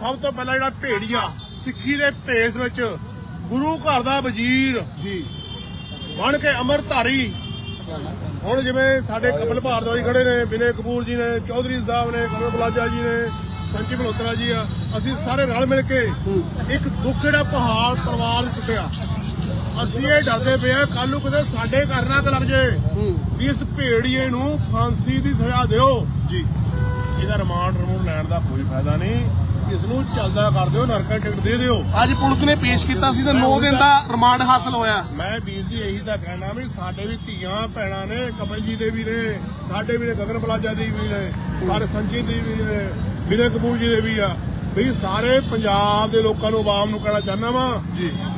ਸਭ ਤੋਂ ਪਹਿਲਾਂ ਜਿਹੜਾ ਭੇੜੀਆ ਸਿੱਖੀ ਦੇ ਭੇਸ ਵਿੱਚ ਗੁਰੂ ਘਰ ਦਾ ਵਜ਼ੀਰ ਜੀ। ਬਣ ਕੇ ਅਮਰਧਾਰੀ। ਹੁਣ ਜਿਵੇਂ ਸਾਡੇ ਕਪਲ ਭਾਰਦਵਾਜੀ ਖੜੇ ਨੇ ਵਿਨੇ ਕਪੂਰ ਜੀ ਨੇ ਚੌਧਰੀ ਸਾਹਿਬ ਨੇ ਕਮਲ ਬਲਾਜਾ ਜੀ ਨੇ ਸੰਜੀ ਮਲਹੋਤਰਾ ਜੀ ਆ ਅਸੀਂ ਸਾਰੇ ਰਲ ਮਿਲ ਕੇ ਇੱਕ ਦੁੱਖ ਜਿਹੜਾ ਪਹਾੜ ਪਰਿਵਾਰ ਟੁੱਟਿਆ। ਅਸੀਂ ਇਹ ਡਰਦੇ ਪਏ ਆ ਕੱਲ ਨੂੰ ਕਿਤੇ ਸਾਡੇ ਘਰ ਨਾ ਲੱਗ ਜੇ। ਵੀ ਇਸ ਭੇੜੀਏ ਨੂੰ ਫਾਂਸੀ ਦੀ ਸਜ਼ਾ ਦਿਓ। ਜੀ। ਇਹਦਾ ਰਿਮਾਂਡ ਰਿਮੂਵ ਲੈਣ ਦਾ ਕੋਈ ਫਾਇਦਾ ਨਹੀਂ। ਇਸ ਨੂੰ ਚੱਲਦਾ ਕਰ ਦਿਓ ਨਰਕਾ ਟਿਕਟ ਦੇ ਦਿਓ। ਅੱਜ ਪੁਲਿਸ ਨੇ ਪੇਸ਼ ਕੀਤਾ ਸੀ ਤੇ 9 ਦਿਨ ਦਾ ਰਿਮਾਂਡ ਹਾਸਲ ਹੋਇਆ। ਮੈਂ ਵੀਰ ਜੀ ਇਹੀ ਤਾਂ ਕਹਿਣਾ ਵੀ ਸਾਡੇ ਵੀ ਧੀਆਂ ਭੈਣਾਂ ਨੇ ਕਮਲ ਜੀ ਦੇ ਵੀ ਨੇ ਸਾਡੇ ਵੀ ਨੇ ਗਗਨ ਬਲਾਜਾ ਦੀ ਵੀ ਨੇ ਸਾਰੇ ਸੰਜੀਤ ਦੀ ਵੀ ਨੇ ਵਿਨੇ ਕਪੂਰ ਜੀ ਦੇ ਵੀ ਆ। ਵੀ ਸਾਰੇ ਪੰਜਾਬ ਦੇ ਲੋਕਾਂ ਨੂੰ ਆਵਾਮ ਨੂੰ ਕਹਿਣਾ ਚਾਹੁੰਦਾ ਵਾਂ।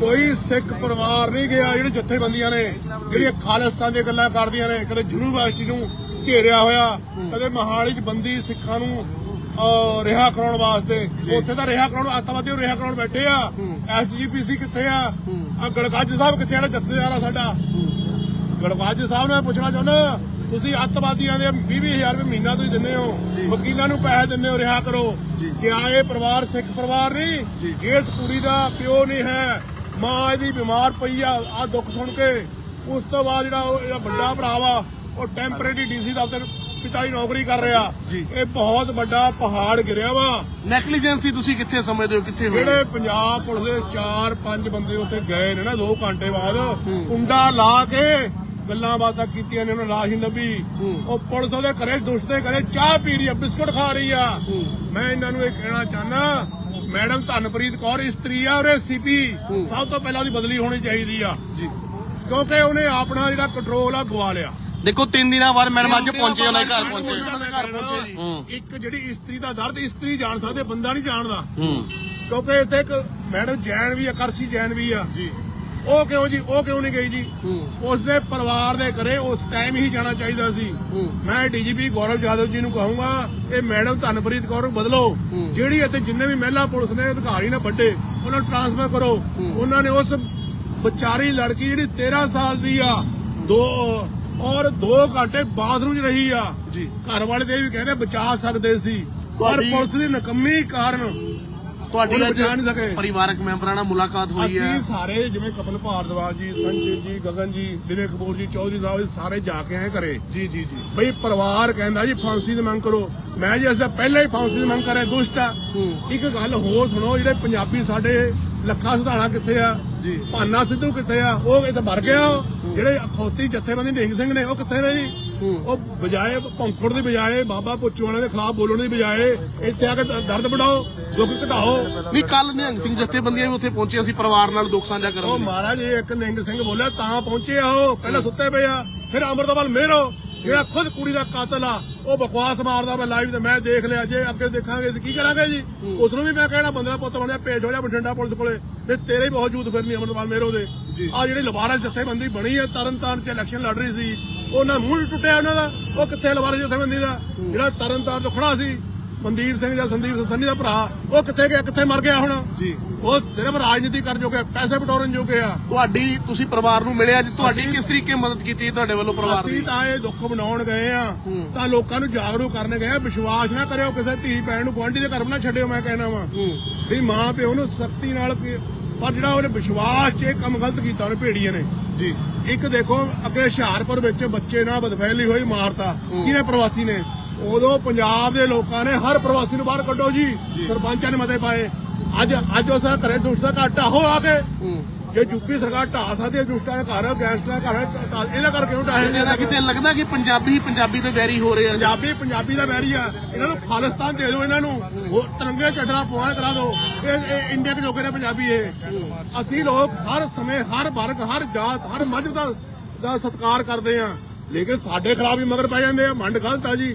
ਕੋਈ ਸਿੱਖ ਪਰਿਵਾਰ ਨਹੀਂ ਗਿਆ ਜਿਹੜੇ ਜਥੇਬੰਦੀਆਂ ਨੇ ਜਿਹੜੀਆਂ ਖਾਲਿਸਤਾਨ ਦੀਆਂ ਗੱਲਾਂ ਕਰਦੀਆਂ ਨੇ ਕਦੇ ਯੂਨੀਵਰਸਿਟੀ ਨੂੰ ਘੇਰਿਆ ਹੋਇਆ ਕਦੇ ਮਹਾਲੀ 'ਚ ਬੰਦੀ ਸਿੱਖਾਂ ਨੂੰ ਰਿਹਾ ਕਰਾਉਣ ਵਾਸਤੇ। ਉੱਥੇ ਤਾਂ ਰਿਹਾ ਕਰਾਉਣ ਅੱਤਵਾਦੀ ਨੂੰ ਰਿਹਾ ਕਰਾਉਣ ਬੈਠੇ ਆ। ਐਸਜੀਪੀਸੀ ਕਿੱਥੇ ਆ? ਆ ਗੜਗੱਜ ਸਾਹਿਬ ਕਿੱਥੇ ਆ? ਜਥੇਦਾਰ ਆ ਸਾਡਾ। ਗੜਗੱਜ ਸਾਹਿਬ ਨੂੰ ਪੁੱਛਣਾ ਚਾਹੁੰਦਾ ਤੁਸੀਂ ਅੱਤਵਾਦੀਆਂ ਦੇ 20000 ਰੁਪਏ ਮਹੀਨਾ ਤੁਸੀਂ ਦਿੰਦੇ ਹੋ। ਵਕੀਲਾਂ ਨੂੰ ਪੈਸੇ ਦਿੰਦੇ ਹੋ ਰਿਹਾ ਕਰੋ। ਕਿਆ ਇਹ ਪਰਿਵਾਰ ਸਿੱਖ ਪਰਿਵਾਰ ਨਹੀਂ? ਇਸ ਕੁੜੀ ਦਾ ਪਿਓ ਨਹੀਂ ਹੈ। ਮਾਂ ਇਹਦੀ ਬਿਮਾਰ ਪਈ ਆ ਆ ਦੁੱਖ ਸੁਣ ਕੇ। ਉਸ ਤੋਂ ਬਾਅਦ ਜਿਹੜਾ ਉਹ ਵੱਡਾ ਭਰਾ ਵਾ ਉਹ ਟੈਂਪਰੇਰੀ ਡੀਸੀ ਦਫ਼ਤਰ ਪਿਤਾ ਦੀ ਨੌਕਰੀ ਕਰ ਰਿਹਾ। ਜੀ। ਇਹ ਬਹੁਤ ਵੱਡਾ ਪਹਾੜ ਗਿਰਿਆ ਵਾ। ਨੈਗਲੀਜੈਂਸੀ ਤੁਸੀਂ ਕਿੱਥੇ ਸਮਝਦੇ ਹੋ ਕਿੱਥੇ ਹੋਈ ਜਿਹੜੇ ਪੰਜਾਬ ਪੁਲਿਸ ਦੇ 4-5 ਬੰਦੇ ਉੱਥੇ ਗਏ ਨੇ ਨਾ 2 ਘੰਟੇ ਬਾਅਦ ਕੁੰਡਾ ਲਾ ਕੇ ਗੱਲਾਂ ਬਾਤਾਂ ਕੀਤੀਆਂ ਨੇ ਉਹਨਾਂ ਲਾਸ਼ ਨਹੀਂ ਲੱਭੀ। ਉਹ ਪੁਲਿਸ ਉਹਦੇ ਘਰੇ ਦੁਸ਼ਟ ਦੇ ਘਰੇ ਚਾਹ ਪੀ ਰਹੀ ਆ ਬਿਸਕੁਟ ਖਾ ਰਹੀ ਆ। ਮੈਂ ਇਹਨਾਂ ਨੂੰ ਇਹ ਕਹਿਣਾ ਚਾਹਨਾ ਮੈਡਮ ਧਨਪ੍ਰੀਤ ਕੌਰ ਇਸਤਰੀ ਆ ਔਰ ਸੀਪੀ। ਸਭ ਤੋਂ ਪਹਿਲਾਂ ਉਹਦੀ ਬਦਲੀ ਹੋਣੀ ਚਾਹੀਦੀ ਆ। ਜੀ। ਕਿਉਂਕਿ ਉਹਨੇ ਆਪਣਾ ਜਿਹੜਾ ਕੰਟਰੋਲ ਆ ਗਵਾ ਲਿਆ। ਦੇਖੋ ਤਿੰਨ ਦਿਨਾਂ ਬਾਅਦ ਮੈਡਮ ਅੱਜ ਪਹੁੰਚੇ ਉਹਨਾਂ ਦੇ ਘਰ ਪਹੁੰਚੇ। ਉਹਨਾਂ ਦੇ ਘਰ ਪਹੁੰਚੇ ਜੀ। ਇੱਕ ਜਿਹੜੀ ਇਸਤਰੀ ਦਾ ਦਰਦ ਇਸਤਰੀ ਜਾਣ ਸਕਦੇ ਬੰਦਾ ਨਹੀਂ ਜਾਣਦਾ। ਹੂੰ। ਕਿਉਂਕਿ ਇੱਥੇ ਇੱਕ ਮੈਡਮ ਜੈਨ ਵੀ ਆ ਕਰਸੀ ਜੈਨ ਵੀ ਆ। ਜੀ। ਉਹ ਕਿਉਂ ਜੀ ਉਹ ਕਿਉਂ ਨਹੀਂ ਗਈ ਜੀ? ਉਸਦੇ ਪਰਿਵਾਰ ਦੇ ਘਰੇ ਉਸ ਟਾਈਮ ਹੀ ਜਾਣਾ ਚਾਹੀਦਾ ਸੀ। ਮੈਂ ਡੀਜੀਪੀ ਗੌਰਵ ਯਾਦਵ ਜੀ ਨੂੰ ਕਹੂੰਗਾ ਇਹ ਮੈਡਮ ਧਨਪ੍ਰੀਤ ਕੌਰ ਨੂੰ ਬਦਲੋ। ਜਿਹੜੀ ਇੱਥੇ ਜਿੰਨੇ ਵੀ ਮਹਿਲਾ ਪੁਲਿਸ ਨੇ ਅਧਿਕਾਰੀ ਨੇ ਵੱਡੇ ਉਹਨਾਂ ਨੂੰ ਟ੍ਰਾਂਸਫਰ ਕਰੋ। ਉਹਨਾਂ ਨੇ ਉਸ ਵਿਚਾਰੀ ਲੜਕੀ ਜਿਹੜੀ 13 ਸਾਲ ਦੀ ਆ ਦੋ ਔਰ 2 ਘੰਟੇ ਬਾਥਰੂਮ 'ਚ ਰਹੀ ਆ। ਜੀ। ਘਰ ਵਾਲੇ ਤੇ ਵੀ ਕਹਿੰਦੇ ਬਚਾ ਸਕਦੇ ਸੀ। ਪਰ ਤੁਹਾਡੀ- ਪੁਲਿਸ ਦੀ ਨਕਮੀ ਕਾਰਨ ਤੁਹਾਡੀ ਉਹਨੂੰ ਅੱਜ ਬਚਾ ਨਹੀਂ ਸਕੇ। ਪਰਿਵਾਰਕ ਮੈਂਬਰਾਂ ਨਾਲ ਮੁਲਾਕਾਤ ਹੋਈ ਹੈ। ਅਸੀਂ ਸਾਰੇ ਜਿਵੇਂ ਕਪਲ ਭਾਰਦਵਾਜ ਜੀ ਸੰਜੀਤ ਜੀ ਗਗਨ ਜੀ ਵਿਨੇ ਕਪੂਰ ਜੀ ਚੌਧਰੀ ਸਾਹਿਬ ਜੀ ਸਾਰੇ ਜਾ ਕੇ ਆਏ ਘਰੇ। ਜੀ ਜੀ ਜੀ। ਬਈ ਪਰਿਵਾਰ ਕਹਿੰਦਾ ਜੀ ਫਾਂਸੀ ਦੀ ਮੰਗ ਕਰੋ। ਮੈਂ ਜੀ ਅਸਾਂ ਪਹਿਲਾਂ ਹੀ ਫਾਂਸੀ ਦੀ ਮੰਗ ਕਰਿਆ ਦੁਸ਼ਟ ਆ। ਇੱਕ ਗੱਲ ਹੋਰ ਸੁਣੋ ਜਿਹੜੇ ਪੰਜਾਬੀ ਸਾਡੇ ਲੱਖਾ ਸੁਧਾਣਾ ਕਿੱਥੇ ਆ? ਜੀ। ਭਾਨਾ ਸਿੱਧੂ ਕਿੱਥੇ ਆ? ਉਹ ਇੱਥੇ ਮਰ ਗਿਆ। ਉਹ। ਜਿਹੜੇ ਅਖੌਤੀ ਜਥੇਬੰਦੀ ਨਿਹੰਗ ਸਿੰਘ ਨੇ ਉਹ ਕਿੱਥੇ ਨੇ ਜੀ? ਉਹ ਬਜਾਏ ਭੌਂਕੜ ਦੀ ਬਜਾਏ ਬਾਬਾ ਪੁੱਛੂ ਵਾਲਿਆਂ ਦੇ ਖਿਲਾਫ ਬੋਲਣ ਦੀ ਬਜਾਏ ਇੱਥੇ ਆ ਕੇ ਦਰਦ ਵਡਾਓ ਦੁੱਖ ਘਟਾਓ। ਨਹੀਂ ਕੱਲ ਨਿਹੰਗ ਸਿੰਘ ਜਥੇਬੰਦੀਆਂ ਵੀ ਉੱਥੇ ਪਹੁੰਚੇ ਸੀ ਪਰਿਵਾਰ ਨਾਲ ਦੁੱਖ ਸਾਂਝਾ ਉਹ ਕਰਨ ਲਈ। ਮਹਾਰਾਜ ਇਹ ਇੱਕ ਨਿੰਗ ਸਿੰਘ ਬੋਲਿਆ ਤਾਂ ਪਹੁੰਚੇ ਆ ਉਹ ਪਹਿਲਾਂ ਸੁੱਤੇ ਪਏ ਆ ਫਿਰ ਅਮਰਤਪਾਲ ਮੇਰੋ। ਜਿਹੜਾ ਖੁਦ ਕੁੜੀ ਦਾ ਕਾਤਲ ਆ ਉਹ ਬਕਵਾਸ ਮਾਰਦਾ ਮੈਂ ਲਾਈਵ ਤੇ ਮੈਂ ਦੇਖ ਲਿਆ ਜੇ ਅੱਗੇ ਦੇਖਾਂਗੇ ਤਾਂ ਕੀ ਕਰਾਂਗੇ ਜੀ? ਉਸ ਨੂੰ ਵੀ ਮੈਂ ਕਹਿਣਾ ਬੰਦਰਾ ਪੁੱਤ ਬਣਿਆ ਭੇਜ ਹੋ ਜਾ ਬਠਿੰਡਾ ਪੁਲਿਸ ਕੋਲੇ। ਵੀ ਤੇਰੇ ਹੀ ਬਹੁਤ ਜੂਤ ਫਿਰਨੀ ਅਮਰਤਪਾਲ ਮੇਰੋ ਦੇ। ਆ ਜਿਹੜੀ ਲਵਾਰਸ ਜਥੇਬੰਦੀ ਬਣੀ ਹੈ ਤਰਨਤਾਰਨ ਚ ਇਲੈਕਸ਼ਨ ਲੜ ਰਹੀ ਸੀ ਉਹਨਾਂ ਮੂੰਹ ਟੁੱਟਿਆ ਉਹਨਾਂ ਦਾ। ਉਹ ਕਿੱਥੇ ਲਵਾਰਸ ਜਥੇਬੰਦੀ ਦਾ? ਜਿਹੜਾ ਤਰਨਤਾਰਨ ਤੋਂ ਖੜਾ ਸੀ ਮਨਦੀਪ ਸਿੰਘ ਜਾਂ ਸੰਦੀਪ ਸੰਨੀ ਦਾ ਭਰਾ ਉਹ ਕਿੱਥੇ ਗਿਆ ਕਿੱਥੇ ਮਰ ਗਿਆ ਹੁਣ? ਜੀ। ਉਹ ਸਿਰਫ ਰਾਜਨੀਤੀ ਕਰਨ ਜੋਗੇ ਪੈਸੇ ਬਟੋਰਨ ਜੋਗੇ ਆ। ਤੁਹਾਡੀ ਤੁਸੀਂ ਪਰਿਵਾਰ ਨੂੰ ਮਿਲਿਆ ਜੀ ਤੁਹਾਡੀ ਕਿਸ ਤਰੀਕੇ ਮਦਦ ਕੀਤੀ ਤੁਹਾਡੇ ਵੱਲੋਂ ਪਰਿਵਾਰ ਅਸੀਂ ਦੀ? ਤਾਂ ਇਹ ਦੁੱਖ ਮਨਾਉਣ ਗਏ ਆ। ਤਾਂ ਲੋਕਾਂ ਨੂੰ ਜਾਗਰੂਕ ਕਰਨ ਗਏ ਆ ਵਿਸ਼ਵਾਸ ਨਾ ਕਰਿਓ ਕਿਸੇ ਧੀ ਭੈਣ ਨੂੰ ਗੁਆਂਢੀ ਦੇ ਘਰ ਨਾ ਛੱਡਿਓ ਮੈਂ ਕਹਿਣਾ ਵਾ। ਵੀ ਮਾਂ ਪਿਓ ਨੂੰ ਸਖਤੀ ਨਾਲ ਪਰ ਜਿਹੜਾ ਉਹਨੇ ਵਿਸ਼ਵਾਸ 'ਚ ਇਹ ਕੰਮ ਗਲਤ ਕੀਤਾ ਉਹਨੇ ਭੇੜੀਆਂ ਨੇ। ਜੀ। ਇੱਕ ਦੇਖੋ ਅੱਗੇ ਹੁਸ਼ਿਆਰਪੁਰ ਵਿੱਚ ਬੱਚੇ ਨਾਲ ਬਦਫੈਲੀ ਹੋਈ ਮਾਰਤਾ। ਕਿਹਨੇ ਪ੍ਰਵਾਸੀ ਨੇ? ਉਦੋਂ ਪੰਜਾਬ ਦੇ ਲੋਕਾਂ ਨੇ ਹਰ ਪ੍ਰਵਾਸੀ ਨੂੰ ਬਾਹਰ ਕੱਢੋ ਜੀ। ਸਰਪੰਚਾਂ ਨੇ ਮਤੇ ਪਾਏ। ਅੱਜ ਅੱਜ ਉਸ ਦਾ ਘਰੇ ਦੁਸ਼ਟ ਦਾ ਘਰ ਢਾਹੋ ਆ ਕੇ। ਜੇ ਯੂਪੀ ਸਰਕਾਰ ਢਾਹ ਸਕਦੀ ਹੈ ਦੁਸ਼ਟਾਂ ਦੇ ਘਰ ਗੈਂਗਸਟਰਾਂ ਦੇ ਘਰ ਇਹਦਾ ਕਰਕੇ ਕਿਉਂ ਢਾਹੇ ਇਹਦਾ ਕਿਤੇ ਲੱਗਦਾ ਕਿ ਪੰਜਾਬੀ ਪੰਜਾਬੀ ਤੇ ਵੈਰੀ ਹੋ ਰਹੇ ਆ ਪੰਜਾਬੀ ਪੰਜਾਬੀ ਦਾ ਵੈਰੀ ਆ। ਇਹਨਾਂ ਨੂੰ ਖਾਲਿਸਤਾਨ ਦੇ ਦਿਓ ਇਹਨਾਂ ਨੂੰ। ਉਹ ਤਿਰੰਗੇ ਚੱਡਰਾ ਪਵਾਨ ਕਰਾ ਦਿਓ। ਇਹ ਇੰਡੀਆ ਦੇ ਲੋਕਾਂ ਨੇ ਪੰਜਾਬੀ ਇਹ। ਅਸੀਂ ਲੋਕ ਹਰ ਸਮੇਂ ਹਰ ਵਰਗ ਹਰ ਜਾਤ ਹਰ ਮਜ਼ਹਬ ਦਾ ਦਾ ਸਤਿਕਾਰ ਕਰਦੇ ਆ ਲੇਕਿਨ ਸਾਡੇ ਖਿਲਾਫ ਵੀ ਮਗਰ ਪੈ ਜਾਂਦੇ ਆ। ਮੰਡ ਗਲਤ ਆ ਜੀ।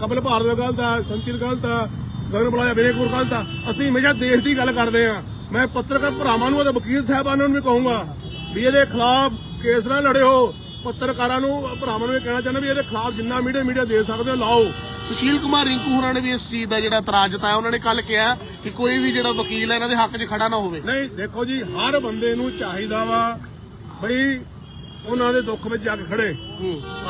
ਕਪਲ ਭਾਰਤ ਗਲਤ ਆ, ਸੰਚਿਤ ਗਲਤ ਆ, ਗਗਨ ਬਲਾਇਆ ਬੇਨੇਕਪੁਰ ਗਲਤ ਆ। ਅਸੀਂ ਹਮੇਸ਼ਾ ਦੇਸ਼ ਦੀ ਗੱਲ ਕਰਦੇ ਆ। ਮੈਂ ਪੱਤਰਕਾਰ ਭਰਾਵਾਂ ਨੂੰ ਅਤੇ ਵਕੀਲ ਸਾਹਿਬਾਨਾਂ ਨੂੰ ਵੀ ਕਹੂੰਗਾ ਵੀ ਇਹਦੇ ਖਿਲਾਫ ਕੇਸ ਨਾ ਲੜਿਓ। ਪੱਤਰਕਾਰਾਂ ਨੂੰ, ਭਰਾਵਾਂ ਨੂੰ ਇਹ ਕਹਿਣਾ ਚਾਹੁੰਦਾ ਵੀ ਇਹਦੇ ਖਿਲਾਫ ਜਿੰਨਾ ਮੀਡੀਆ ਮੀਡੀਆ ਦੇ ਸਕਦੇ ਹੋ, ਲਾਓ। ਸੁਸ਼ੀਲ ਕੁਮਾਰ ਰਿੰਕੂ ਹੋਰਾਂ ਨੇ ਵੀ ਇਸ ਚੀਜ਼ ਦਾ ਜਿਹੜਾ ਇਤਰਾਜ਼ ਜਤਾਇਆ। ਉਹਨਾਂ ਨੇ ਕੱਲ ਕਿਹਾ ਕਿ ਕੋਈ ਵੀ ਜਿਹੜਾ ਵਕੀਲ ਹੈ, ਇਹਨਾਂ ਦੇ ਹੱਕ 'ਚ ਖੜਾ ਨਾ ਹੋਵੇ। ਨਹੀਂ, ਦੇਖੋ ਜੀ, ਹਰ ਬੰਦੇ ਨੂੰ ਚਾਹੀਦਾ ਵਾ ਬਈ ਉਹਨਾਂ ਦੇ ਦੁੱਖ ਵਿੱਚ ਜਾ ਕੇ ਖੜੇ।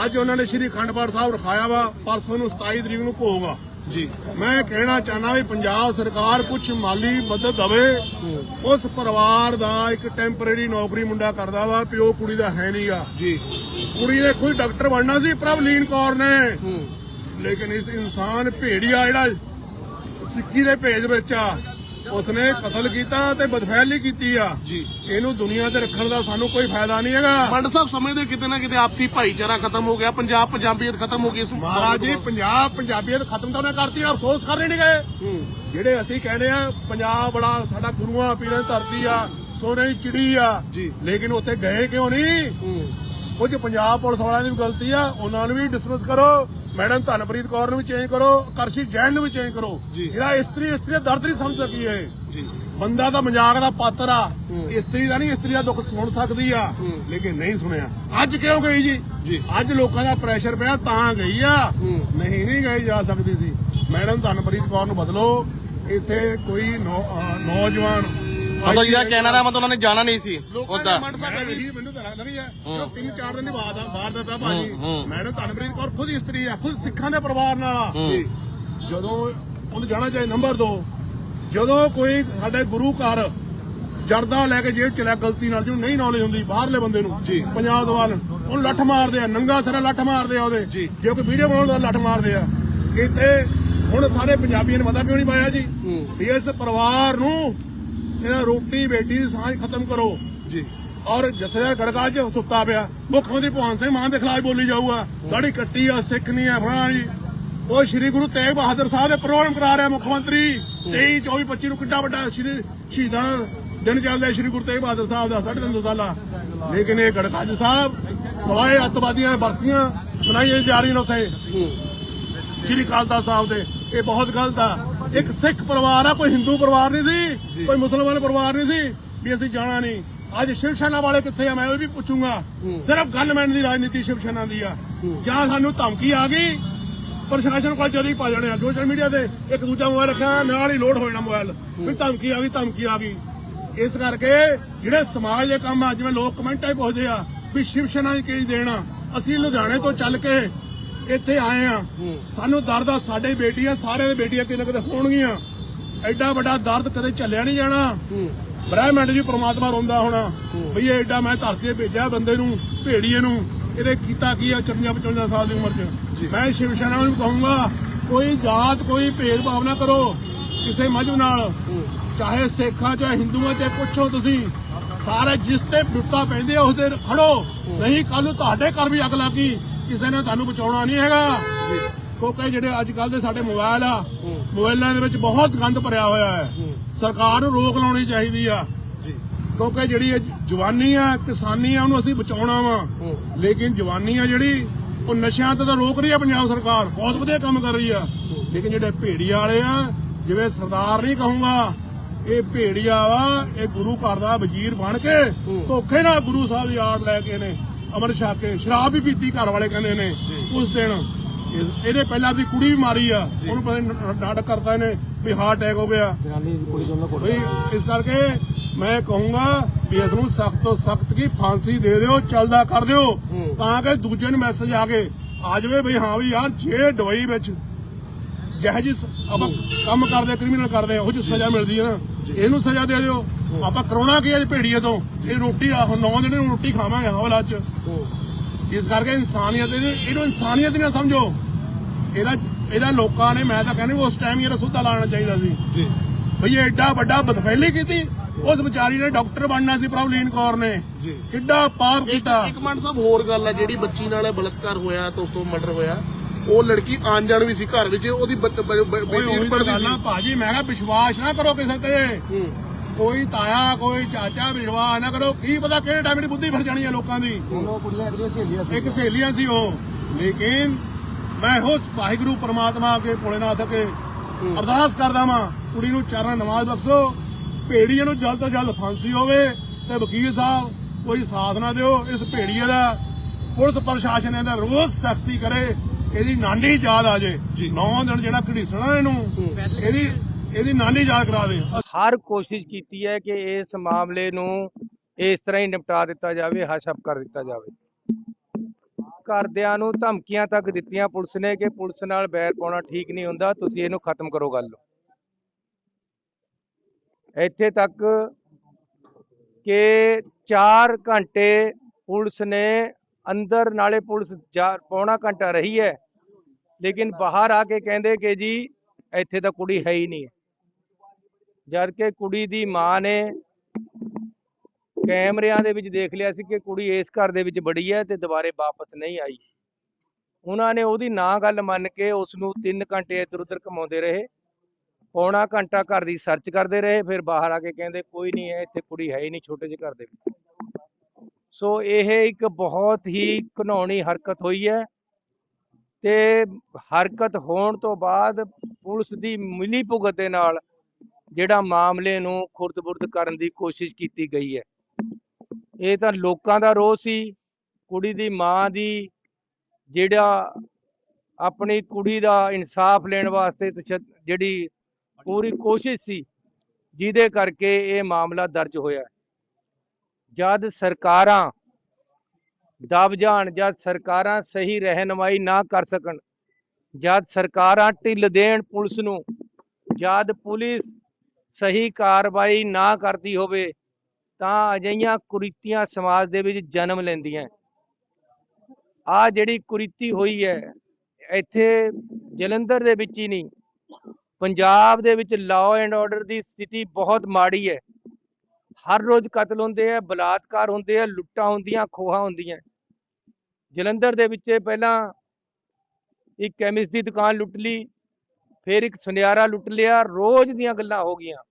ਅੱਜ ਉਹਨਾਂ ਨੇ ਸ਼੍ਰੀ ਅਖੰਡ ਪਾਠ ਸਾਹਿਬ ਰਖਾਇਆ ਵਾ ਪਰਸੋਂ ਨੂੰ 27 ਤਰੀਕ ਨੂੰ ਭੋਗ ਆ। ਜੀ। ਮੈਂ ਕਹਿਣਾ ਚਾਹਨਾ ਵੀ ਪੰਜਾਬ ਸਰਕਾਰ ਕੁਝ ਮਾਲੀ ਮਦਦ ਦਵੇ। ਉਸ ਪਰਿਵਾਰ ਦਾ ਇੱਕ ਟੈਂਪਰੇਰੀ ਨੌਕਰੀ ਮੁੰਡਾ ਕਰਦਾ ਵਾ ਪਿਓ ਕੁੜੀ ਦਾ ਹੈ ਨਹੀਂਗਾ ਜੀ। ਕੁੜੀ ਨੇ ਖੁਦ ਡਾਕਟਰ ਬਣਨਾ ਸੀ ਪ੍ਰਭਲੀਨ ਕੌਰ ਨੇ। ਲੇਕਿਨ ਇਸ ਇਨਸਾਨ ਭੇੜੀਆ ਜਿਹੜਾ ਸਿੱਖੀ ਦੇ ਭੇਜ ਵਿੱਚ ਆ ਉਸਨੇ ਕਤਲ ਕੀਤਾ ਤੇ ਬਦਫੈਲੀ ਕੀਤੀ ਆ। ਜੀ। ਇਹਨੂੰ ਦੁਨੀਆ ਤੇ ਰੱਖਣ ਦਾ ਸਾਨੂੰ ਕੋਈ ਫਾਇਦਾ ਨਹੀਂ ਹੈਗਾ। ਮੰਡ ਸਾਹਿਬ ਸਮਝਦੇ ਕਿਤੇ ਨਾ ਕਿਤੇ ਆਪਸੀ ਭਾਈਚਾਰਾ ਖਤਮ ਹੋ ਗਿਆ ਪੰਜਾਬ ਪੰਜਾਬੀਅਤ ਖਤਮ ਹੋ ਗਈ ਇਸ ਮਹਾਰਾਜ ਜੀ ਪੰਜਾਬ ਪੰਜਾਬੀਅਤ ਖਤਮ ਤਾਂ ਉਹਨੇ ਕਰਤੀ ਨਾ ਅਫਸੋਸ ਕਰਨੇ ਨਹੀਂ ਗਏ। ਹੂੰ। ਜਿਹੜੇ ਅਸੀਂ ਕਹਿੰਦੇ ਆ ਪੰਜਾਬ ਬੜਾ ਸਾਡਾ ਗੁਰੂਆਂ ਪੀਰਾਂ ਦੀ ਧਰਤੀ ਆ ਸੋਨੇ ਦੀ ਚਿੜੀ ਆ। ਜੀ। ਲੇਕਿਨ ਉੱਥੇ ਗਏ ਕਿਉਂ ਨਹੀਂ ਕੁਝ ਪੰਜਾਬ ਪੁਲਿਸ ਵਾਲਿਆਂ ਦੀ ਵੀ ਗਲਤੀ ਆ ਉਹਨਾਂ ਨੂੰ ਵੀ ਡਿਸਮਿਸ ਕਰੋ। ਮੈਡਮ ਧਨਪ੍ਰੀਤ ਕੌਰ ਨੂੰ ਵੀ ਚੇਂਜ ਕਰੋ ਕਰਸ਼ੀ ਜੈਨ ਨੂੰ ਵੀ ਚੇਂਜ ਕਰੋ। ਜਿਹੜਾ ਇਸਤਰੀ ਇਸਤਰੀ ਦਾ ਦਰਦ ਨਹੀਂ ਸਮਝ ਸਕੀ ਹੈ ਜੀ ਬੰਦਾ ਤਾਂ ਮਜ਼ਾਕ ਦਾ ਪਾਤਰ ਆ। ਇਸਤਰੀ ਦਾ ਨਹੀਂ ਇਸਤਰੀ ਦਾ ਦੁੱਖ ਸੁਣ ਸਕਦੀ ਆ। ਲੇਕਿਨ ਨਹੀਂ ਸੁਣਿਆ ਅੱਜ ਕਿਉਂ ਗਈ ਜੀ। ਅੱਜ ਲੋਕਾਂ ਦਾ ਪ੍ਰੈਸ਼ਰ ਪਿਆ ਤਾਂ ਗਈ ਆ। ਨਹੀਂ ਨਹੀਂ ਗਈ ਜਾ ਸਕਦੀ ਸੀ ਮੈਡਮ ਧਨਪ੍ਰੀਤ ਕੌਰ ਨੂੰ ਬਦਲੋ ਇੱਥੇ ਕੋਈ ਨੌਜਵਾਨ ਮਤਲਬ ਜਿਹਦਾ ਕਹਿਣਾ ਦਾ ਮਤਲਬ ਉਹਨਾਂ ਨੇ ਜਾਣਾ ਨਹੀਂ ਸੀ ਲੋਕਾਂ ਉਦਾਂ ਨੇ ਮੰਡ ਸਾਹਿਬ ਇਹ ਵੀ ਇਹੀ ਮੈਨੂੰ ਤਾਂ ਲੱਗੀ ਹੈ ਜੋ ਤਿੰਨ ਚਾਰ ਦਿਨ ਦੀ ਬਾਤ ਆ ਬਾਹਰ ਦਾ ਤਾਂ ਭਾਜੀ ਹੂੰ, ਹੂੰ। ਮੈਡਮ ਧਨਪ੍ਰੀਤ ਕੌਰ ਖੁਦ ਇਸਤਰੀ ਆ ਖੁਦ ਸਿੱਖਾਂ ਦੇ ਪਰਿਵਾਰ ਨਾਲ ਆ। ਹੂੰ। ਜੀ ਜਦੋਂ ਉਹਨੂੰ ਜਾਣਾ ਚਾਹੀਦਾ ਨੰਬਰ 2 ਜਦੋਂ ਕੋਈ ਸਾਡੇ ਗੁਰੂ ਘਰ ਜਰਦਾ ਲੈ ਕੇ ਜੇਬ ਚ ਲੈ ਗਲਤੀ ਨਾਲ ਜਿਹਨੂੰ ਨਹੀਂ ਨੌਲੇਜ ਹੁੰਦੀ ਬਾਹਰਲੇ ਬੰਦੇ ਨੂੰ। ਪੰਜਾਬ ਤੋਂ ਵੱਲ ਉਹਨੂੰ ਲੱਠ ਮਾਰਦੇ ਆ ਨੰਗਾ ਸਿਰਾ ਲੱਠ ਮਾਰਦੇ ਆ ਉਹਦੇ ਜੀ। ਕੋਈ ਵੀਡੀਓ ਬਣਾਉਣ ਦਾ ਲੱਠ ਮਾਰਦੇ ਆ ਇੱਥੇ ਹੁਣ ਸਾਰੇ ਪੰਜਾਬੀਆਂ ਨੇ ਪਤਾ ਕਿਉਂ ਨਹੀਂ ਪਾਇਆ ਜੀ। ਵੀ ਇਸ ਪਰਿਵਾਰ ਨੂੰ ਇਹਦਾ ਰੋਟੀ ਬੇਟੀ ਦੀ ਸਾਂਝ ਖਤਮ ਕਰੋ। ਜੀ। ਔਰ ਜਥੇਦਾਰ ਗੜਗਾ ਚ ਸੁੱਤਾ ਪਿਆ। ਮੁੱਖ ਮੰਤਰੀ ਭਗਵੰਤ ਸਿੰਘ ਮਾਨ ਦੇ ਖਿਲਾਫ ਬੋਲੀ ਜਾਊਗਾ। ਗਾੜੀ ਕੱਟੀ ਆ ਸਿੱਖ ਨਹੀਂ ਆ ਫਲਾਣਾ ਜੀ। ਉਹ ਸ੍ਰੀ ਗੁਰੂ ਤੇਗ ਬਹਾਦਰ ਸਾਹਿਬ ਦੇ ਪ੍ਰੋਗਰਾਮ ਕਰਾ ਰਿਹਾ ਮੁੱਖ ਮੰਤਰੀ। 23 24 25 ਨੂੰ ਕਿੱਡਾ ਵੱਡਾ ਸ੍ਰੀ ਸ਼ਹੀਦਾਂ ਦਿਨ ਚੱਲਦਾ ਸ੍ਰੀ ਗੁਰੂ ਤੇਗ ਬਹਾਦਰ ਸਾਹਿਬ ਦਾ ਸਾਢੇ ਤਿੰਨ ਸੌ ਸਾਲਾ। ਲੇਕਿਨ ਇਹ ਗੜਕਾਜ ਸਾਹਿਬ ਸਵਾਏ ਅੱਤਵਾਦੀਆਂ ਦੀਆਂ ਬਰਸੀਆਂ ਮਨਾਈਆਂ ਜਾ ਰਹੀਆਂ ਨੇ ਉੱਥੇ। ਸ਼੍ਰੀ ਕਾਲਤਾ ਸਾਹਿਬ ਦੇ। ਇਹ ਬਹੁਤ ਗਲਤ ਆ। ਇੱਕ ਸਿੱਖ ਪਰਿਵਾਰ ਆ ਕੋਈ ਹਿੰਦੂ ਪਰਿਵਾਰ ਨਹੀਂ ਸੀ ਕੋਈ ਮੁਸਲਮਾਨ ਪਰਿਵਾਰ ਨਹੀਂ ਸੀ ਵੀ ਅਸੀਂ ਜਾਣਾ ਨਹੀਂ। ਅੱਜ ਸ਼ਿਵ ਸੈਨਾ ਵਾਲੇ ਕਿੱਥੇ ਆ ਮੈਂ ਉਹ ਵੀ ਪੁੱਛੂੰਗਾ। ਸਿਰਫ ਗਨਮੈਨ ਦੀ ਰਾਜਨੀਤੀ ਸ਼ਿਵ ਸੈਨਾ ਦੀ ਆ। ਜਾਂ ਸਾਨੂੰ ਧਮਕੀ ਆ ਗਈ ਪ੍ਰਸ਼ਾਸਨ ਕੋਲ ਜਦ ਹੀ ਪਾ ਜਾਣੇ ਆ ਸੋਸ਼ਲ ਮੀਡੀਆ ਤੇ ਇੱਕ ਦੂਜਾ ਮੋਬਾਈਲ ਰੱਖਿਆ ਨਾਲ ਹੀ ਲੋਡ ਹੋ ਜਾਣਾ ਮੋਬਾਈਲ ਵੀ ਧਮਕੀ ਆ ਗਈ ਧਮਕੀ ਆ ਗਈ। ਇਸ ਕਰਕੇ ਜਿਹੜੇ ਸਮਾਜ ਦੇ ਕੰਮ ਆ ਜਿਵੇਂ ਲੋਕ ਕਮੈਂਟਾਂ ਪੁੱਛਦੇ ਆ ਵੀ ਸ਼ਿਵ ਸੈਨਾ ਦੀ ਕੀ ਦੇਣਾ ਅਸੀਂ ਲੁਧਿਆਣੇ ਤੋਂ ਚੱਲ ਕੇ ਇੱਥੇ ਆਏ ਆ। ਸਾਨੂੰ ਦਰਦ ਆ ਸਾਡੇ ਬੇਟੀਆਂ ਸਾਰੇ ਦੇ ਬੇਟੀਆਂ ਕਿਤੇ ਨਾ ਕਿਤੇ ਹੋਣਗੀਆਂ। ਐਡਾ ਵੱਡਾ ਦਰਦ ਕਦੇ ਝੱਲਿਆ ਨਹੀਂ ਜਾਣਾ। ਬ੍ਰਹਮੰਡ ਜੀ ਪ੍ਰਮਾਤਮਾ ਰੋਂਦਾ ਹੋਣਾ ਬਈ ਐਡਾ ਮੈਂ ਧਰਤੀ ਤੇ ਭੇਜਿਆ ਬੰਦੇ ਨੂੰ ਭੇੜੀਏ ਨੂੰ। ਇਹਨੇ ਕੀਤਾ ਕੀ ਆ 54 55 ਸਾਲ ਦੀ ਉਮਰ 'ਚ? ਮੈਂ ਸ਼ਿਵ ਸੈਨਾ ਨੂੰ ਕਹੂੰਗਾ ਕੋਈ ਜਾਤ ਕੋਈ ਭੇਦਭਾਵ ਨਾ ਕਰੋ ਕਿਸੇ ਮਜਬ ਨਾਲ। ਚਾਹੇ ਸਿੱਖਾਂ ਚਾਹੇ ਹਿੰਦੂਆਂ ਚਾਹੇ ਪੁੱਛੋ ਤੁਸੀਂ। ਸਾਰੇ ਜਿਸ ਤੇ ਬਿਪਤਾ ਪੈਂਦੇ ਆ ਉਸ ਦੇ ਖੜੋ। ਨਹੀਂ ਕੱਲ ਨੂੰ ਤੁਹਾਡੇ ਘਰ ਵੀ ਅੱਗ ਲੱਗੀ ਕਿਸੇ ਨੇ ਤੁਹਾਨੂੰ ਬਚਾਉਣਾ ਨਹੀਂ ਹੈਗਾ। ਕਿਉਂਕਿ ਜਿਹੜੇ ਅੱਜ ਕੱਲ ਦੇ ਸਾਡੇ ਮੋਬਾਈਲ ਆ ਮੋਬਾਈਲਾਂ ਦੇ ਵਿੱਚ ਬਹੁਤ ਗੰਦ ਭਰਿਆ ਹੋਇਆ ਹੈ। ਸਰਕਾਰ ਨੂੰ ਰੋਕ ਲਾਉਣੀ ਚਾਹੀਦੀ ਆ। ਕਿਉਂਕਿ ਜਿਹੜੀ ਜਵਾਨੀ ਆ ਕਿਸਾਨੀ ਆ ਉਹਨੂੰ ਅਸੀਂ ਬਚਾਉਣਾ ਵਾ। ਲੇਕਿਨ ਜਵਾਨੀ ਆ ਜਿਹੜੀ ਉਹ ਨਸ਼ਿਆਂ ਤੇ ਤਾਂ ਰੋਕ ਰਹੀ ਆ ਪੰਜਾਬ ਸਰਕਾਰ। ਬਹੁਤ ਵਧੀਆ ਕੰਮ ਕਰ ਰਹੀ ਆ। ਲੇਕਿਨ ਜਿਹੜੇ ਭੇੜੀਆ ਵਾਲੇ ਆ ਜਿਵੇਂ ਸਰਦਾਰ ਨਹੀਂ ਕਹੂੰਗਾ ਇਹ ਭੇੜੀਆ ਵਾ ਇਹ ਗੁਰੂ ਘਰ ਦਾ ਵਜ਼ੀਰ ਬਣ ਕੇ ਧੋਖੇ ਨਾਲ ਗੁਰੂ ਸਾਹਿਬ ਦੀ ਆੜ ਲੈ ਕੇ ਨੇ। ਅਮਰ ਛਕ ਕੇ ਸ਼ਰਾਬ ਵੀ ਪੀਤੀ ਘਰ ਵਾਲੇ ਕਹਿੰਦੇ ਨੇ ਉਸ ਦਿਨ। ਇਹ- ਇਹਨੇ ਪਹਿਲਾਂ ਦੀ ਕੁੜੀ ਵੀ ਮਾਰੀ ਆ ਉਹਨੂੰ ਪਤਾ ਨਾਟਕ ਕਰਦਾ ਇਹਨੇ ਵੀ ਹਾਰਟ ਅਟੈਕ ਹੋ ਗਿਆ। ਬਈ ਇਸ ਕਰਕੇ ਮੈਂ ਕਹੂੰਗਾ ਵੀ ਇਸ ਨੂੰ ਸਖਤ ਤੋਂ ਸਖਤ ਕੀ ਫਾਂਸੀ ਦੇ ਦਿਓ ਚੱਲਦਾ ਕਰ ਦਿਓ ਤਾਂ ਕਿ ਦੂਜੇ ਨੂੰ ਮੈਸੇਜ ਆ ਕੇ ਆ ਜਾਵੇ ਵੀ ਹਾਂ ਵੀ ਯਾਰ ਜੇ ਡਬਈ ਵਿੱਚ ਜਿਹੋ ਜੀ ਆਪਾਂ ਕੰਮ ਕਰਦੇ ਕ੍ਰਿਮੀਨਲ ਕਰਦੇ ਉਹ ਚ ਸਜ਼ਾ ਮਿਲਦੀ ਹੈ ਨਾ। ਇਹਨੂੰ ਸਜ਼ਾ ਦੇ ਦਿਓ। ਆਪਾਂ ਕਰਾਉਣਾ ਕੀ ਹੈ ਜੀ ਭੇੜੀਏ ਤੋਂ? ਇਹ ਰੋਟੀ ਆ ਨੌ ਦਿਨ ਨੂੰ ਰੋਟੀ ਖਾਵਾਂਗੇ ਹਵਲਾ ਚ ਇਸ ਕਰਕੇ ਇਨਸਾਨੀਅਤ ਇਹਨੂੰ ਇਨਸਾਨੀਅਤ ਨਾ ਸਮਝੋ। ਇਹਦਾ ਇਹਦਾ ਲੋਕਾਂ ਨੇ ਮੈਂ ਤਾਂ ਕਹਿੰਦਾ ਉਸ ਟਾਈਮ ਹੀ ਇਹਦਾ ਸੁੱਧਾ ਲਾਉਣਾ ਚਾਹੀਦਾ ਸੀ। ਜੀ। ਭਈ ਐਡਾ ਵੱਡਾ ਬਦਫੈਲੀ ਕੀਤੀ ਉਸ ਵਿਚਾਰੀ ਨੇ ਡਾਕਟਰ ਬਣਨਾ ਸੀ ਪ੍ਰਭਲੀਨ ਕੌਰ ਨੇ। ਜੀ। ਕਿੱਡਾ ਪਾਪ ਕੀਤਾ। ਇੱਕ ਮੰਡ ਸਾਹਿਬ ਹੋਰ ਗੱਲ ਹੈ ਜਿਹੜੀ ਬੱਚੀ ਨਾਲ ਬਲਤਕਾਰ ਹੋਇਆ ਤੇ ਉਸ ਤੋਂ ਮਰਡਰ ਹੋਇਆ ਉਹ ਲੜਕੀ ਆਣ ਜਾਣ ਵੀ ਸੀ ਘਰ ਵਿੱਚ ਉਹਦੀ ਬੇਟੀ ਆ ਸੀ। ਭਾਜੀ ਮੈਂ ਕਿਹਾ ਵਿਸ਼ਵਾਸ ਨਾ ਕਰੋ ਕਿਸੇ ਤੇ। ਕੋਈ ਤਾਇਆ ਕੋਈ ਚਾਚਾ ਵਿਸ਼ਵਾਸ ਨਾ ਕਰੋ। ਕੀ ਪਤਾ ਕਿਹੜੇ ਟਾਈਮ ਦੀ ਬੁੱਧੀ ਫਿਰ ਜਾਣੀ ਆ ਲੋਕਾਂ ਦੀ। ਉਹ ਕੁੜੀਆਂ ਇੱਕ ਸਹੇਲੀਆਂ ਸੀ। ਇੱਕ ਸਹੇਲੀਆਂ ਸੀ ਉਹ। ਲੇਕਿਨ ਮੈਂ ਹੋ ਵਾਹਿਗੁਰੂ ਪ੍ਰਮਾਤਮਾ ਅੱਗੇ ਭੋਲੇਨਾਥ ਅੱਗੇ ਅਰਦਾਸ ਕਰਦਾ ਵਾਂ ਕੁੜੀ ਨੂੰ ਚਾਰਾਂ ਨਮਾਜ਼ ਬਖਸ਼ੋ। ਭੇੜੀਏ ਨੂੰ ਜਲਦ ਤੋਂ ਜਲਦ ਫਾਂਸੀ ਹੋਵੇ ਤੇ ਵਕੀਲ ਸਾਹਿਬ ਕੋਈ ਸਾਥ ਨਾ ਦਿਓ ਇਸ ਭੇੜੀਏ ਦਾ। ਪੁਲਿਸ ਪ੍ਰਸ਼ਾਸਨ ਇਹਦਾ ਰੋਜ਼ ਸਖਤੀ ਕਰੇ। ਇਹਦੀ ਨਾਨੀ ਯਾਦ ਆ ਜੇ। ਨੌ ਦਿਨ ਜਿਹੜਾ ਘੜੀਸਣਾ ਇਹਨੂੰ ਇਹਦੀ ਇਹਦੀ ਨਾਨੀ ਯਾਦ ਕਰਾ ਦੇ। ਹਰ ਕੋਸ਼ਿਸ਼ ਕੀਤੀ ਹੈ ਕਿ ਇਸ ਮਾਮਲੇ ਨੂੰ ਇਸ ਤਰ੍ਹਾਂ ਹੀ ਨਿਪਟਾ ਦਿੱਤਾ ਜਾਵੇ, ਹਸ਼ਪ ਕਰ ਦਿੱਤਾ ਜਾਵੇ। ਘਰਦਿਆਂ ਨੂੰ ਧਮਕੀਆਂ ਤੱਕ ਦਿੱਤੀਆਂ। ਪੁਲਿਸ ਨੇ ਕਿ ਪੁਲਿਸ ਨਾਲ ਬੈਰ ਪਾਉਣਾ ਠੀਕ ਨਹੀਂ ਹੁੰਦਾ। ਤੁਸੀਂ ਇਹਨੂੰ ਖਤਮ ਕਰੋ ਗੱਲ ਇੱਥੇ ਤੱਕ ਕਿ 4 ਘੰਟੇ ਪੁਲਿਸ ਨੇ ਅੰਦਰ ਨਾਲੇ ਪੁਲਿਸ ਜਾ- ਪੌਣਾ ਘੰਟਾ ਰਹੀ ਹੈ। ਲੇਕਿਨ ਬਾਹਰ ਆ ਕੇ ਕਹਿੰਦੇ ਕਿ ਜੀ, ਇੱਥੇ ਤਾਂ ਕੁੜੀ ਹੈ ਹੀ ਨਹੀਂ। ਜਦ ਕਿ ਕੁੜੀ ਦੀ ਮਾਂ ਨੇ ਕੈਮਰਿਆਂ ਦੇ ਵਿੱਚ ਦੇਖ ਲਿਆ ਸੀ ਕਿ ਕੁੜੀ ਇਸ ਘਰ ਦੇ ਵਿੱਚ ਬੜੀ ਹੈ ਤੇ ਦੁਬਾਰੇ ਵਾਪਸ ਨਹੀਂ ਆਈ। ਉਹਨਾਂ ਨੇ ਉਹਦੀ ਨਾ ਗੱਲ ਮੰਨ ਕੇ ਉਸ ਨੂੰ 3 ਘੰਟੇ ਇੱਧਰ ਉੱਧਰ ਘਮਾਉਂਦੇ ਰਹੇ। ਪੌਣਾ ਘੰਟਾ ਘਰ ਦੀ ਸਰਚ ਕਰਦੇ ਰਹੇ, ਫਿਰ ਬਾਹਰ ਆ ਕੇ ਕਹਿੰਦੇ, ਕੋਈ ਨਹੀਂ ਹੈ ਇੱਥੇ ਕੁੜੀ ਹੈ ਹੀ ਨਹੀਂ ਛੋਟੇ ਜਿਹੇ ਘਰ ਦੇ ਵਿੱਚ। ਸੋ ਇਹ ਇੱਕ ਬਹੁਤ ਹੀ ਘਿਨਾਉਣੀ ਹਰਕਤ ਹੋਈ ਹੈ ਤੇ ਹਰਕਤ ਹੋਣ ਤੋਂ ਬਾਅਦ ਪੁਲਿਸ ਦੀ ਮਿਲੀ ਭੁਗਤ ਦੇ ਨਾਲ ਜਿਹੜਾ ਮਾਮਲੇ ਨੂੰ ਖੁਰਦ-ਬੁਰਦ ਕਰਨ ਦੀ ਕੋਸ਼ਿਸ਼ ਕੀਤੀ ਗਈ ਹੈ। ਇਹ ਤਾਂ ਲੋਕਾਂ ਦਾ ਰੋਹ ਸੀ, ਕੁੜੀ ਦੀ ਮਾਂ ਦੀ, ਜਿਹੜਾ ਆਪਣੀ ਕੁੜੀ ਦਾ ਇਨਸਾਫ ਲੈਣ ਵਾਸਤੇ ਜਿਹੜੀ ਪੂਰੀ ਕੋਸ਼ਿਸ਼ ਸੀ, ਜਿਹਦੇ ਕਰਕੇ ਇਹ ਮਾਮਲਾ ਦਰਜ ਹੋਇਆ। ਜਦ ਸਰਕਾਰਾਂ ਦਬ ਜਾਣ, ਜਦ ਸਰਕਾਰਾਂ ਸਹੀ ਰਹਿਨਮਾਈ ਨਾ ਕਰ ਸਕਣ, ਜਦ ਸਰਕਾਰਾਂ ਢਿੱਲ ਦੇਣ ਪੁਲਿਸ ਨੂੰ, ਜਦ ਪੁਲਿਸ ਸਹੀ ਕਾਰਵਾਈ ਨਾ ਕਰਦੀ ਹੋਵੇ, ਤਾਂ ਅਜਿਹੀਆਂ ਕੁਰੀਤੀਆਂ ਸਮਾਜ ਦੇ ਵਿੱਚ ਜਨਮ ਲੈਂਦੀਆਂ ਆ ਜਿਹੜੀ ਕੁਰੀਤੀ ਹੋਈ ਹੈ, ਇੱਥੇ ਜਲੰਧਰ ਦੇ ਵਿੱਚ ਹੀ ਨਹੀਂ, ਪੰਜਾਬ ਦੇ ਵਿੱਚ ਲਾਅ ਐਂਡ ਆਰਡਰ ਦੀ ਸਥਿਤੀ ਬਹੁਤ ਮਾੜੀ ਹੈ। ਹਰ ਰੋਜ਼ ਕਤਲ ਹੁੰਦੇ ਆ, ਬਲਾਤਕਾਰ ਹੁੰਦੇ ਆ, ਲੁੱਟਾਂ ਹੁੰਦੀਆਂ, ਖੋਹਾਂ ਹੁੰਦੀਆਂ। ਜਲੰਧਰ ਦੇ ਵਿੱਚ ਪਹਿਲਾਂ ਇੱਕ ਕੈਮਿਸਟ ਦੀ ਦੁਕਾਨ ਲੁੱਟ ਲਈ ਫਿਰ ਇੱਕ ਸੁਨਿਆਰਾ ਲੁੱਟ ਲਿਆ, ਰੋਜ਼ ਦੀਆਂ ਗੱਲਾਂ ਹੋ ਗਈਆਂ।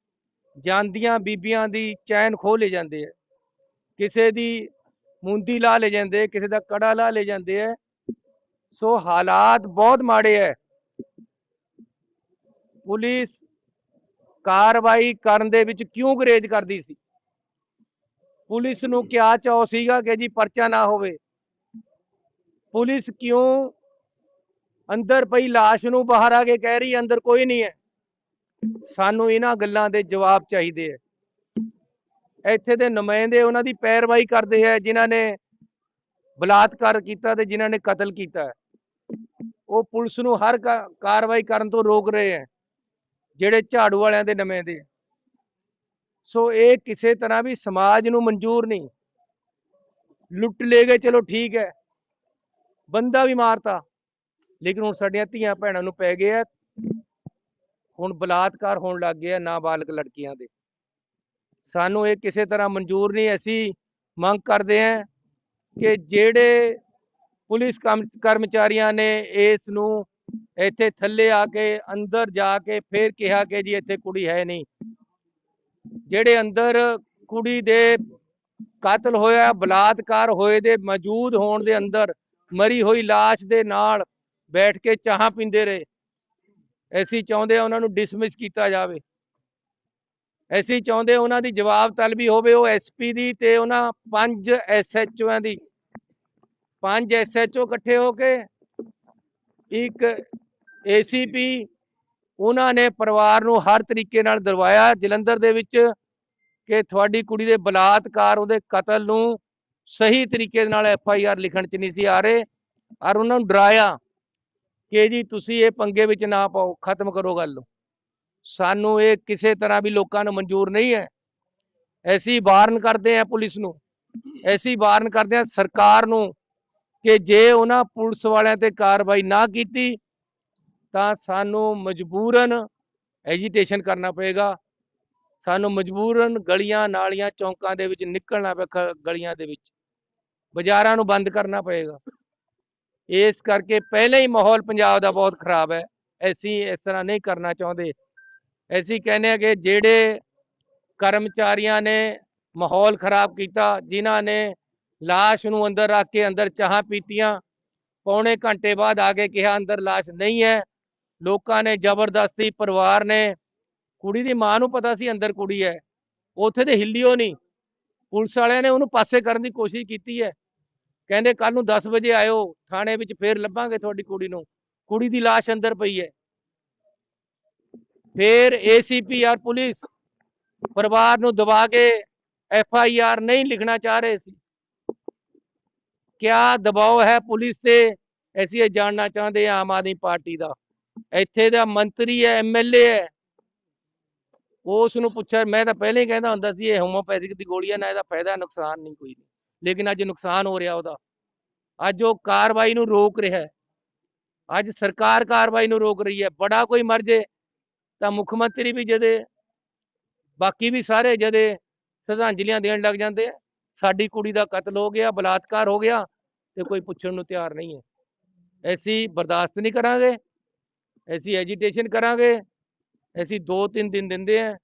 ਜਾਂਦੀਆਂ ਬੀਬੀਆਂ ਦੀ ਚੈਨ ਖੋਹ ਲੈ ਜਾਂਦੇ ਆ। ਕਿਸੇ ਦੀ ਮੁੰਦੀ ਲਾ ਲੈ ਜਾਂਦੇ ਕਿਸੇ ਦਾ ਕੜਾ ਲਾ ਲੈ ਜਾਂਦੇ ਆ। ਸੋ ਹਾਲਾਤ ਬਹੁਤ ਮਾੜੇ ਹੈ ਪੁਲਿਸ ਕਾਰਵਾਈ ਕਰਨ ਦੇ ਵਿੱਚ ਕਿਉਂ ਗਰੇਜ ਕਰਦੀ ਸੀ? ਪੁਲਿਸ ਨੂੰ ਕਿਆ ਚਾਅ ਸੀਗਾ ਕਿ ਜੀ ਪਰਚਾ ਨਾ ਹੋਵੇ? ਪੁਲਿਸ ਕਿਉਂ ਅੰਦਰ ਪਈ ਲਾਸ਼ ਨੂੰ ਬਾਹਰ ਆ ਕੇ ਕਹਿ ਰਹੀ, ਅੰਦਰ ਕੋਈ ਨਹੀਂ ਹੈ। ਸਾਨੂੰ ਇਹਨਾਂ ਗੱਲਾਂ ਦੇ ਜਵਾਬ ਚਾਹੀਦੇ ਹੈ। ਇੱਥੇ ਦੇ ਨੁਮਾਇੰਦੇ ਉਹਨਾਂ ਦੀ ਪੈਰਵਾਈ ਕਰਦੇ ਹੈ, ਜਿਨ੍ਹਾਂ ਨੇ ਬਲਾਤਕਾਰ ਕੀਤਾ ਤੇ ਜਿਨ੍ਹਾਂ ਨੇ ਕਤਲ ਕੀਤਾ ਉਹ ਪੁਲਿਸ ਨੂੰ ਹਰ ਕਾ- ਕਾਰਵਾਈ ਕਰਨ ਤੋਂ ਰੋਕ ਰਹੇ ਹੈ, ਜਿਹੜੇ ਝਾੜੂ ਵਾਲਿਆਂ ਦੇ ਨੁਮਾਇੰਦੇ ਹੈ। ਸੋ ਇਹ ਕਿਸੇ ਤਰ੍ਹਾਂ ਵੀ ਸਮਾਜ ਨੂੰ ਮਨਜ਼ੂਰ ਨਹੀਂ। ਲੁੱਟ ਲੈ ਗਏ ਚਲੋ ਠੀਕ ਹੈ। ਬੰਦਾ ਵੀ ਮਾਰਤਾ। ਲੇਕਿਨ ਹੁਣ ਸਾਡੀਆਂ ਧੀਆਂ ਭੈਣਾਂ ਨੂੰ ਪੈ ਗਏ ਆ ਹੁਣ ਬਲਾਤਕਾਰ ਹੋਣ ਲੱਗ ਗਿਆ ਨਾਬਾਲਗ ਲੜਕੀਆਂ ਦੇ। ਸਾਨੂੰ ਇਹ ਕਿਸੇ ਤਰ੍ਹਾਂ ਮਨਜ਼ੂਰ ਨਹੀਂ, ਅਸੀਂ ਮੰਗ ਕਰਦੇ ਹਾਂ ਕਿ ਜਿਹੜੇ ਪੁਲਿਸ ਕਰਮਚਾਰੀਆਂ ਨੇ ਇਸ ਨੂੰ ਇੱਥੇ ਥੱਲੇ ਆ ਕੇ, ਅੰਦਰ ਜਾ ਕੇ, ਫਿਰ ਕਿਹਾ ਕਿ ਜੀ ਇੱਥੇ ਕੁੜੀ ਹੈ ਨਹੀਂ। ਜਿਹੜੇ ਅੰਦਰ ਕੁੜੀ ਦੇ ਕਤਲ ਹੋਇਆ, ਬਲਾਤਕਾਰ ਹੋਏ ਦੇ, ਮੌਜੂਦ ਹੋਣ ਦੇ ਅੰਦਰ, ਮਰੀ ਹੋਈ ਲਾਸ਼ ਦੇ ਨਾਲ ਬੈਠ ਕੇ ਚਾਹਾਂ ਪੀਂਦੇ ਰਹੇ। ਅਸੀਂ ਚਾਹੁੰਦੇ ਉਹਨਾਂ ਨੂੰ ਡਿਸਮਿਸ ਕੀਤਾ ਜਾਵੇ। ਅਸੀਂ ਚਾਹੁੰਦੇ ਉਹਨਾਂ ਦੀ ਜਵਾਬ ਤਲਬੀ ਹੋਵੇ, ਉਹ ਐਸਪੀ ਦੀ ਤੇ ਉਹਨਾਂ ਪੰਜ ਐਸਐਚਓਆਂ ਦੀ। ਪੰਜ ਐਸਐਚਓ ਇਕੱਠੇ ਹੋ ਕੇ ਇੱਕ ਏਸੀਪੀ ਉਹਨਾਂ ਨੇ ਪਰਿਵਾਰ ਨੂੰ ਹਰ ਤਰੀਕੇ ਨਾਲ ਦਰਵਾਇਆ। ਜਲੰਧਰ ਦੇ ਵਿੱਚ ਕਿ ਤੁਹਾਡੀ ਕੁੜੀ ਦੇ ਬਲਾਤਕਾਰ, ਉਹਦੇ ਕਤਲ ਨੂੰ ਸਹੀ ਤਰੀਕੇ ਨਾਲ ਐਫ ਆਈ ਆਰ ਲਿਖਣ ਚ ਨਹੀਂ ਸੀ ਆ ਰਹੇ। ਔਰ ਉਹਨਾਂ ਨੂੰ ਡਰਾਇਆ। ਕਿ ਜੀ ਤੁਸੀਂ ਇਹ ਪੰਗੇ ਵਿੱਚ ਨਾ ਪਾਓ, ਖਤਮ ਕਰੋ ਗੱਲ। ਸਾਨੂੰ ਇਹ ਕਿਸੇ ਤਰ੍ਹਾਂ ਵੀ ਲੋਕਾਂ ਨੂੰ ਮਨਜ਼ੂਰ ਨਹੀਂ ਹੈ। ਐਸੀ ਵਾਰਨ ਕਰਦੇ ਹਾਂ ਪੁਲਿਸ ਨੂੰ। ਐਸੀ ਵਾਰਨ ਕਰਦੇ ਹਾਂ ਸਰਕਾਰ ਨੂੰ ਕਿ ਜੇ ਉਹਨਾਂ ਪੁਲਿਸ ਵਾਲਿਆਂ ਤੇ ਕਾਰਵਾਈ ਨਾ ਕੀਤੀ, ਤਾਂ ਸਾਨੂੰ ਮਜਬੂਰਨ ਐਜੀਟੇਸ਼ਨ ਕਰਨਾ ਪਏਗਾ। ਸਾਨੂੰ ਮਜਬੂਰਨ ਗਲੀਆਂ, ਨਾਲੀਆਂ, ਚੌਂਕਾਂ ਦੇ ਵਿੱਚ ਨਿਕਲਣਾ ਪਏਗਾ, ਗਲੀਆਂ ਦੇ ਵਿੱਚ। ਬਾਜ਼ਾਰਾਂ ਨੂੰ ਬੰਦ ਕਰਨਾ ਪਏਗਾ। ਇਸ ਕਰਕੇ ਪਹਿਲਾਂ ਹੀ ਮਾਹੌਲ ਪੰਜਾਬ ਦਾ ਬਹੁਤ ਖਰਾਬ ਹੈ। ਅਸੀਂ ਇਸ ਤਰ੍ਹਾਂ ਨਹੀਂ ਕਰਨਾ ਚਾਹੁੰਦੇ। ਅਸੀਂ ਕਹਿੰਦੇ ਹਾਂ ਕਿ ਜਿਹੜੇ ਕਰਮਚਾਰੀਆਂ ਨੇ ਮਾਹੌਲ ਖਰਾਬ ਕੀਤਾ, ਜਿਨ੍ਹਾਂ ਨੇ ਲਾਸ਼ ਨੂੰ ਅੰਦਰ ਰੱਖ ਕੇ ਅੰਦਰ ਚਾਹਾਂ ਪੀਤੀਆਂ, ਪੌਣੇ ਘੰਟੇ ਬਾਅਦ ਆ ਕੇ ਕਿਹਾ ਅੰਦਰ ਲਾਸ਼ ਨਹੀਂ ਹੈ। ਲੋਕਾਂ ਨੇ ਜ਼ਬਰਦਸਤੀ ਪਰਿਵਾਰ ਨੇ, ਕੁੜੀ ਦੀ ਮਾਂ ਨੂੰ ਪਤਾ ਸੀ ਅੰਦਰ ਕੁੜੀ ਹੈ। ਉੱਥੇ ਤੇ ਹਿੱਲਿਓ ਨਹੀਂ। ਪੁਲਿਸ ਵਾਲਿਆਂ ਨੇ ਉਹਨੂੰ ਪਾਸੇ ਕਰਨ ਦੀ ਕੋਸ਼ਿਸ਼ ਕੀਤੀ ਹੈ। ਕਹਿੰਦੇ ਕੱਲ ਨੂੰ 10 ਵਜੇ ਆਇਓ, ਥਾਣੇ ਵਿੱਚ ਫੇਰ ਲੱਭਾਂਗੇ ਤੁਹਾਡੀ ਕੁੜੀ ਨੂੰ। ਕੁੜੀ ਦੀ ਲਾਸ਼ ਅੰਦਰ ਪਈ ਹੈ। ਫੇਰ ਏਸੀਪੀਆਰ ਪੁਲਿਸ ਪਰਿਵਾਰ ਨੂੰ ਦਬਾ ਕੇ ਐਫ ਆਈ ਆਰ ਨਹੀਂ ਲਿਖਣਾ ਚਾਹ ਰਹੇ ਸੀ। ਕਿਆ ਦਬਾਅ ਹੈ ਪੁਲਿਸ ਤੇ? ਅਸੀਂ ਇਹ ਜਾਣਨਾ ਚਾਹੁੰਦੇ ਹਾਂ ਆਮ ਆਦਮੀ ਪਾਰਟੀ ਦਾ। ਇੱਥੇ ਦਾ ਮੰਤਰੀ ਹੈ ਐਮਐਲਏ ਹੈ। ਉਸ ਨੂੰ ਪੁੱਛਿਆ, ਮੈਂ ਤਾਂ ਪਹਿਲੇ ਹੀ ਕਹਿੰਦਾ ਹੁੰਦਾ ਸੀ, ਇਹ ਹੋਮੋਪੈਥਿਕ ਦੀ ਗੋਲੀ ਹੈ ਨਾ ਇਹਦਾ ਫਾਇਦਾ ਨੁਕਸਾਨ ਨਹੀਂ, ਕੋਈ ਨਹੀਂ। ਲੇਕਿਨ ਅੱਜ ਨੁਕਸਾਨ ਹੋ ਰਿਹਾ ਉਹਦਾ। ਅੱਜ ਉਹ ਕਾਰਵਾਈ ਨੂੰ ਰੋਕ ਰਿਹਾ ਹੈ। ਅੱਜ ਸਰਕਾਰ ਕਾਰਵਾਈ ਨੂੰ ਰੋਕ ਰਹੀ ਹੈ। ਬੜਾ ਕੋਈ ਮਰ ਜੇ ਤਾਂ ਮੁੱਖ ਮੰਤਰੀ ਵੀ ਜਦੇ, ਬਾਕੀ ਵੀ ਸਾਰੇ ਜਦੇ ਸ਼ਰਧਾਂਜਲੀਆਂ ਦੇਣ ਲੱਗ ਜਾਂਦੇ ਆ, ਸਾਡੀ ਕੁੜੀ ਦਾ ਕਤਲ ਹੋ ਗਿਆ, ਬਲਾਤਕਾਰ ਹੋ ਗਿਆ ਤੇ ਕੋਈ ਪੁੱਛਣ ਨੂੰ ਤਿਆਰ ਨਹੀਂ ਹੈ। ਐਸੀ ਬਰਦਾਸ਼ਤ ਨਹੀਂ ਕਰਾਂਗੇ, ਐਸੀ ਐਜੀਟੇਸ਼ਨ ਕਰਾਂਗੇ, ਐਸੀ 2-3 ਦਿਨ ਦਿੰਦੇ ਆ,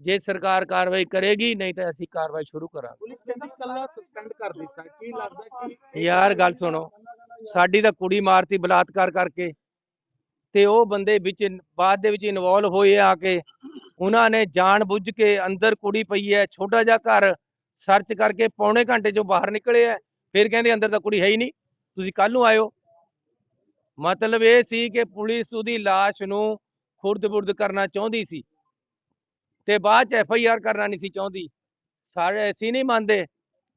ਜੇ ਸਰਕਾਰ ਕਾਰਵਾਈ ਕਰੇਗੀ, ਨਹੀਂ ਤਾਂ ਅਸੀਂ ਕਾਰਵਾਈ ਸ਼ੁਰੂ ਕਰਾਂਗੇ। ਕੱਲਾ ਸਸਪੈਂਡ ਕਰ ਦਿੱਤਾ। ਕੀ ਲੱਗਦਾ ਕਿ ਯਾਰ ਗੱਲ ਸੁਣੋ। ਸਾਡੀ ਤਾਂ ਕੁੜੀ ਮਾਰਤੀ ਬਲਾਤਕਾਰ ਕਰਕੇ। ਤੇ ਉਹ ਬੰਦੇ ਵਿੱਚ ਬਾਅਦ ਦੇ ਵਿੱਚ ਇਨਵੋਲਵ ਹੋਏ ਆ ਕੇ। ਉਹਨਾਂ ਨੇ ਜਾਣ ਬੁੱਝ ਕੇ ਅੰਦਰ ਕੁੜੀ ਪਈ ਹੈ ਛੋਟਾ ਜਿਹਾ ਘਰ ਸਰਚ ਕਰਕੇ ਪੌਣੇ ਘੰਟੇ ਚੋਂ ਬਾਹਰ ਨਿਕਲੇ ਆ। ਫਿਰ ਕਹਿੰਦੇ ਅੰਦਰ ਤਾਂ ਕੁੜੀ ਹੈ ਹੀ ਨਹੀਂ। ਤੁਸੀਂ ਕੱਲ ਨੂੰ ਆਇਓ। ਮਤਲਬ ਇਹ ਸੀ ਕਿ ਪੁਲਿਸ ਉਹਦੀ ਲਾਸ਼ ਨੂੰ ਖੁਰਦ-ਬੁਰਦ ਕਰਨਾ ਚਾਹੁੰਦੀ ਸੀ। ਤੇ ਬਾਅਦ ਚ ਐਫ ਆਈ ਆਰ ਕਰਨਾ ਨਹੀਂ ਸੀ ਚਾਹੁੰਦੀ। ਸਾਰੇ ਅਸੀਂ ਨਹੀਂ ਮੰਨਦੇ।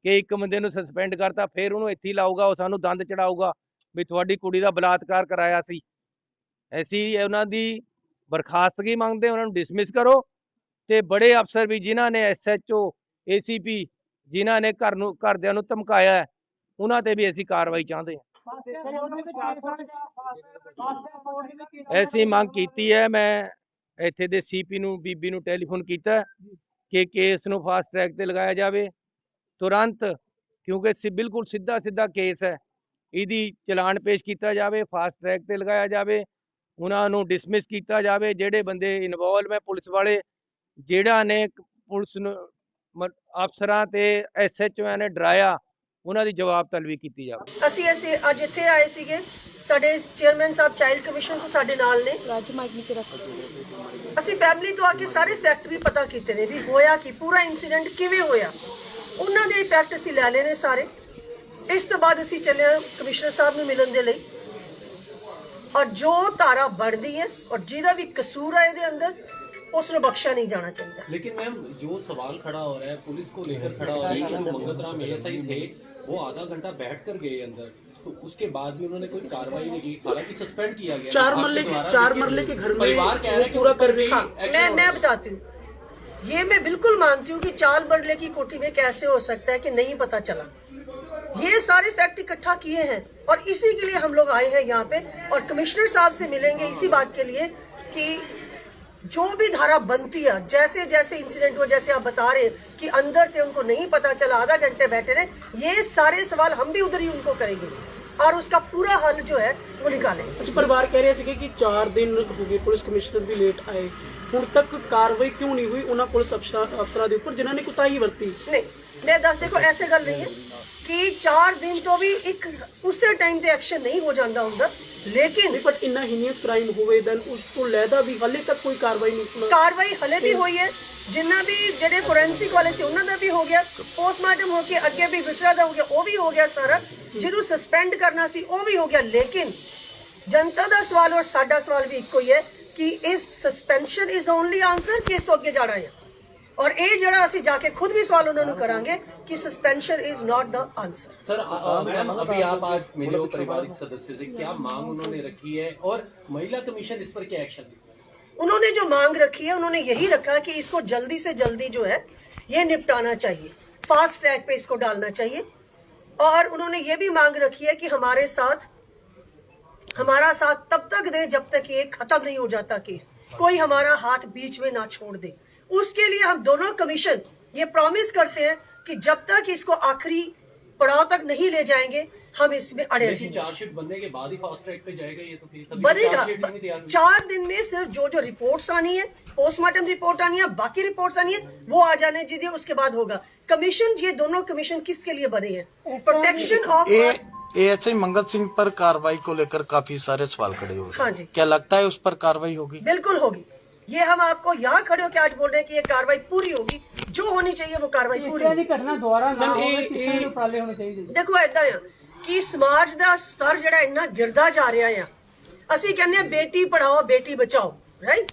ਕਿ ਇੱਕ ਬੰਦੇ ਨੂੰ ਸਸਪੈਂਡ ਕਰਤਾ, ਫਿਰ ਉਹਨੂੰ ਇੱਥੇ ਲਾਊਗਾ, ਉਹ ਸਾਨੂੰ ਦੰਦ ਚੜਾਊਗਾ ਵੀ ਤੁਹਾਡੀ ਕੁੜੀ ਦਾ ਬਲਾਤਕਾਰ ਕਰਾਇਆ ਸੀ। ਅਸੀਂ ਉਹਨਾਂ ਦੀ ਬਰਖਾਸਤਗੀ ਮੰਗਦੇ? ਉਹਨਾਂ ਨੂੰ ਡਿਸਮਿਸ ਕਰੋ ਤੇ ਬੜੇ ਅਫਸਰ ਵੀ ਜਿਨ੍ਹਾਂ ਨੇ ਐਸਐਚਓ ਏਸੀਪੀ ਜਿਨ੍ਹਾਂ ਨੇ ਘਰ ਨੂੰ, ਘਰਦਿਆਂ ਨੂੰ ਧਮਕਾਇਆ ਉਹਨਾਂ ਤੇ ਵੀ ਅਸੀਂ ਕਾਰਵਾਈ ਚਾਹੁੰਦੇ ਹਾਂ। ਅਸੀਂ ਮੰਗ ਕੀਤੀ ਹੈ, ਮੈਂ ਇੱਥੇ ਦੇ ਸੀਪੀ ਨੂੰ, ਬੀਬੀ ਨੂੰ ਟੈਲੀਫੋਨ ਕੀਤਾ ਕਿ ਕੇਸ ਨੂੰ ਫਾਸਟ ਟਰੈਕ ਤੇ ਲਗਾਇਆ ਜਾਵੇ। ਤੁਰੰਤ ਕਿਉਂਕਿ ਸੀ ਬਿਲਕੁਲ ਸਿੱਧਾ ਸਿੱਧਾ ਕੇਸ ਹੈ। ਇਹਦੀ ਚਲਾਨ ਪੇਸ਼ ਕੀਤਾ ਜਾਵੇ ਫਾਸਟ ਟਰੈਕ ਤੇ ਲਗਾਇਆ ਜਾਵੇ ਉਹਨਾਂ ਨੂੰ ਡਿਸਮਿਸ ਕੀਤਾ ਜਾਵੇ ਜਿਹੜੇ ਬੰਦੇ ਇਨਵੋਲਵ ਹੈ ਪੁਲਿਸ ਵਾਲੇ ਜਿਹੜਾ ਨੇ ਪੁਲਿਸ ਨੂੰ ਅਫਸਰਾਂ ਤੇ ਐਸਐਚਓ ਨੇ ਡਰਾਇਆ ਉਹਨਾਂ ਦੀ ਜਵਾਬ ਤਲਬੀ ਕੀਤੀ ਜਾਵੇ। ਅਸੀਂ ਅਸੀਂ ਅੱਜ ਇੱਥੇ ਆਏ ਸੀਗੇ ਸਾਡੇ ਚੇਅਰਮੈਨ ਸਾਹਿਬ ਚਾਈਲਡ ਕਮਿਸ਼ਨ ਤੋਂ ਸਾਡੇ ਨਾਲ ਨੇ। ਰਾਜ ਮਾਈਕ ਨੀਚੇ ਰੱਖ ਅਸੀਂ ਫੈਮਿਲੀ ਤੋਂ ਆ ਕੇ ਸਾਰੇ ਫੈਕਟ ਵੀ ਪਤਾ ਕੀਤੇ ਨੇ ਵੀ ਹੋਇਆ ਕਿ ਪੂਰਾ ਇਨਸੀਡੈਂਟ ਕਿਵੇਂ ਹੋਇਆ। ਉਹਨਾਂ ਦੇ ਫੈਕਟ ਅਸੀਂ ਲੈ ਲਏ ਨੇ ਸਾਰੇ ਇਸ ਤੋਂ ਬਾਅਦ ਅਸੀਂ ਚੱਲੇ ਹਾਂ ਕਮਿਸ਼ਨਰ ਸਾਹਿਬ ਨੂੰ ਮਿਲਣ ਦੇ ਲਈ ਔਰ ਜੋ ਧਾਰਾ ਬਣਦੀ ਹੈ ਔਰ ਜਿਹਦਾ ਵੀ ਕਸੂਰ ਹੈ ਇਹਦੇ ਅੰਦਰ ਉਸ ਨੂੰ ਬਖਸ਼ਿਆ ਨਹੀਂ ਜਾਣਾ ਚਾਹੀਦਾ लेकिन मैम जो सवाल खड़ा हो रहा है पुलिस को लेकर खड़ा हो रहा है कि जो मंगत राम एएसआई थे वो आधा घंटा बैठ कर गए अंदर तो उसके बाद भी उन्होंने कोई कार्रवाई नहीं की हालांकि सस्पेंड किया गया चार विभाग मरले के- द्वारा चार लेकिन मरले के घर में परिवार कह रहा है कि पूरा ऊपर कर भी हाँ action मैं होना मैं चाहिए। बताती हूँ ये मैं बिल्कुल मानती हूँ कि चाल मरले की कोठी में कैसे हो सकता है कि नहीं पता चला। ये सारे फैक्ट इकट्ठा किए हैं और इसी के लिए हम लोग आए हैं यहाँ पे और कमिश्नर साहब से मिलेंगे इसी बात के लिए कि जो भी धारा बनती है जैसे जैसे इंसिडेंट हुआ, जैसे आप बता रहे हैं कि अंदर से उनको नहीं पता चला, आधा घंटे बैठे रहे, ये सारे सवाल हम भी उधर ही उनको करेंगे। और उसका पूरा हल जो है वो निकालेंगे ਅਸੀਂ ਪਰਿਵਾਰ ਕਹਿ ਰਿਹਾ ਸੀਗਾ ਕਿ 4 ਦਿਨ ਹੋ ਗਏ ਪੁਲਿਸ ਕਮਿਸ਼ਨਰ ਵੀ ਲੇਟ ਆਏ ਹੁਣ ਤੱਕ ਕਾਰਵਾਈ ਕਿਉਂ ਨਹੀਂ ਹੋਈ ਉਹਨਾਂ ਪੁਲਿਸ ਅਫਸਰਾਂ ਅਫਸਰਾਂ ਦੇ ਉੱਪਰ ਜਿਨ੍ਹਾਂ ਨੇ ਕੁਤਾਹੀ ਵਰਤੀ ਨਹੀਂ ਮੈਂ ਦੱਸ ਦੇਖੋ ਐਸੇ ਗੱਲ ਨਹੀਂ ਹੈ ਕਿ 4 ਦਿਨ ਤੋਂ ਵੀ ਇੱਕ ਉਸੇ ਟਾਈਮ ਤੇ ਐਕਸ਼ਨ ਨਹੀਂ ਹੋ ਜਾਂਦਾ ਹੁੰਦਾ ਲੇਕਿਨ ਨਹੀਂ ਬਟ ਇੰਨਾ ਹੀਨੀਅਸ ਕ੍ਰਾਈਮ ਹੋਵੇ ਦੈਨ ਉਸ ਤੋਂ ਲੈਦਾ ਵੀ ਹਾਲੇ ਤੱਕ ਕੋਈ ਕਾਰਵਾਈ ਨਹੀਂ ਹੋਣਾ ਕਾਰਵਾਈ ਹਲੇ ਵੀ ਹੋਈ ਹੈ ਜਿੰਨਾ ਵੀ ਜਿਹੜੇ ਫੋਰੈਂਸਿਕ ਵਾਲੇ ਸੀ ਉਹਨਾਂ ਦਾ ਵੀ ਹੋ ਗਿਆ ਪੋਸਟਮਾਰਟਮ ਹੋ ਕੇ ਅੱਗੇ ਵੀ ਵਿਸਰਾ ਦਾ ਹੋ ਗਿਆ ਉਹ ਵੀ ਹੋ ਗਿਆ ਸਾਰਾ ਜਿਹਨੂੰ ਸਸਪੈਂਡ ਕਰਨਾ ਸੀ ਉਹ ਵੀ ਹੋ ਗਿਆ ਲੇਕਿਨ ਜਨਤਾ ਦਾ ਸਵਾਲ ਔਰ ਸਾਡਾ ਸਵਾਲ ਵੀ ਇੱਕੋ ਹੀ ਹੈ ਕਿ ਇਸ suspension is the only answer ਕਿ ਇਸ ਤੋਂ ਅੱਗੇ ਜਾਣਾ ਹੈ ਔਰ ਇਹ ਜਿਹੜਾ ਅਸੀਂ ਜਾ ਕੇ ਖੁਦ ਵੀ ਸਵਾਲ ਉਹਨਾਂ ਨੂੰ ਕਰਾਂਗੇ ਕਿ suspension is not the answer sir uh- uh, ma'am अभी आप आज मिले हो पारिवारिक सदस्य से क्या मांग उन्होंने रखी है और महिला कमीशन इस पर क्या एक्शन लेगी उन्होंने जो मांग रखी है उन्होंने यही रखा कि इसको जल्दी से जल्दी जो है ये निपटाना चाहिए फास्ट ट्रैक पे इसको डालना चाहिए और उन्होंने ये भी मांग रखी है कि हमारे साथ, हमारा साथ तब तक दे जब तक ये खत्म नहीं हो जाता केस। कोई हमारा हाथ बीच में ना छोड़ दे। उसके लिए हम दोनों कमीशन ये प्रॉमिस करते हैं कि जब तक इसको आखिरी पड़ाव तक नहीं ले जाएँगे हम इसमें अड़े चार्जशीट बनने के बाद ही फास्ट ट्रैक पे जाएगा ये तो बनेगा। चार दिन में सिर्फ़ जो जो रिपोर्ट्स आनी है पोस्टमार्टम रिपोर्ट आनी है बाकी रिपोर्ट्स आनी है वो आ जाने दीजिए उसके बाद होगा। कमीशन ये दोनों कमीशन किसके लिए बने हैं? प्रोटेक्शन ऑफ़ आई मंगल सिंह पर कार्रवाई को लेकर काफ़ी सारे सवाल खड़े हो रहे हाँ जी। क्या लगता है उस पर कार्रवाई होगी? बिल्कुल होगी। ये हम आपको यहाँ खड़े होकर आज बोल रहे हैं कि ये कार्रवाई पूरी होगी। जो होनी चाहिए वो कार्रवाई पूरी करना दोबारा देखो ऐसा ਕਿ ਸਮਾਜ ਦਾ ਸਤਰ ਜਿਹੜਾ ਇੰਨਾ ਗਿਰਦਾ ਜਾ ਰਿਹਾ ਆ? ਅਸੀਂ ਕਹਿੰਦੇ ਆ, ਬੇਟੀ ਪੜਾਓ, ਬੇਟੀ ਬਚਾਓ ਰਾਈਟ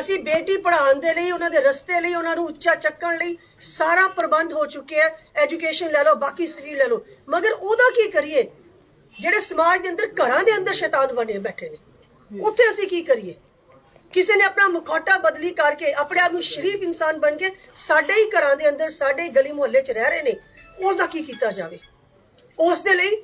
ਅਸੀਂ ਬੇਟੀ ਪੜਾਉਣ ਦੇ ਲਈ, ਉਹਨਾਂ ਦੇ ਰਸਤੇ ਲਈ, ਉਹਨਾਂ ਨੂੰ ਉੱਚਾ ਚੱਕਣ ਲਈ ਸਾਰਾ ਪ੍ਰਬੰਧ ਹੋ ਚੁੱਕਿਆ ਐਜੂਕੇਸ਼ਨ ਲੈ ਲਓ, ਬਾਕੀ ਸਰੀਰ ਲੈ ਲਓ। ਮਗਰ ਉਹਦਾ ਕੀ ਕਰੀਏ? ਜਿਹੜੇ ਸਮਾਜ ਦੇ ਅੰਦਰ, ਘਰਾਂ ਦੇ ਅੰਦਰ ਸ਼ੈਤਾਨ ਬਣੇ ਬੈਠੇ ਨੇ, ਉੱਥੇ ਅਸੀਂ ਕੀ ਕਰੀਏ? ਕਿਸੇ ਨੇ ਆਪਣਾ ਮੁਖੌਟਾ ਬਦਲੀ ਕਰਕੇ, ਆਪਣੇ ਆਪ ਨੂੰ ਸ਼ਰੀਫ ਇਨਸਾਨ ਬਣ ਕੇ ਸਾਡੇ ਹੀ ਘਰਾਂ ਦੇ ਅੰਦਰ, ਸਾਡੇ ਹੀ ਗਲੀ ਮੁਹੱਲੇ 'ਚ ਰਹਿ ਰਹੇ ਨੇ ਉਸ ਦਾ ਕੀ ਕੀਤਾ ਜਾਵੇ? ਉਸ ਦੇ ਲਈ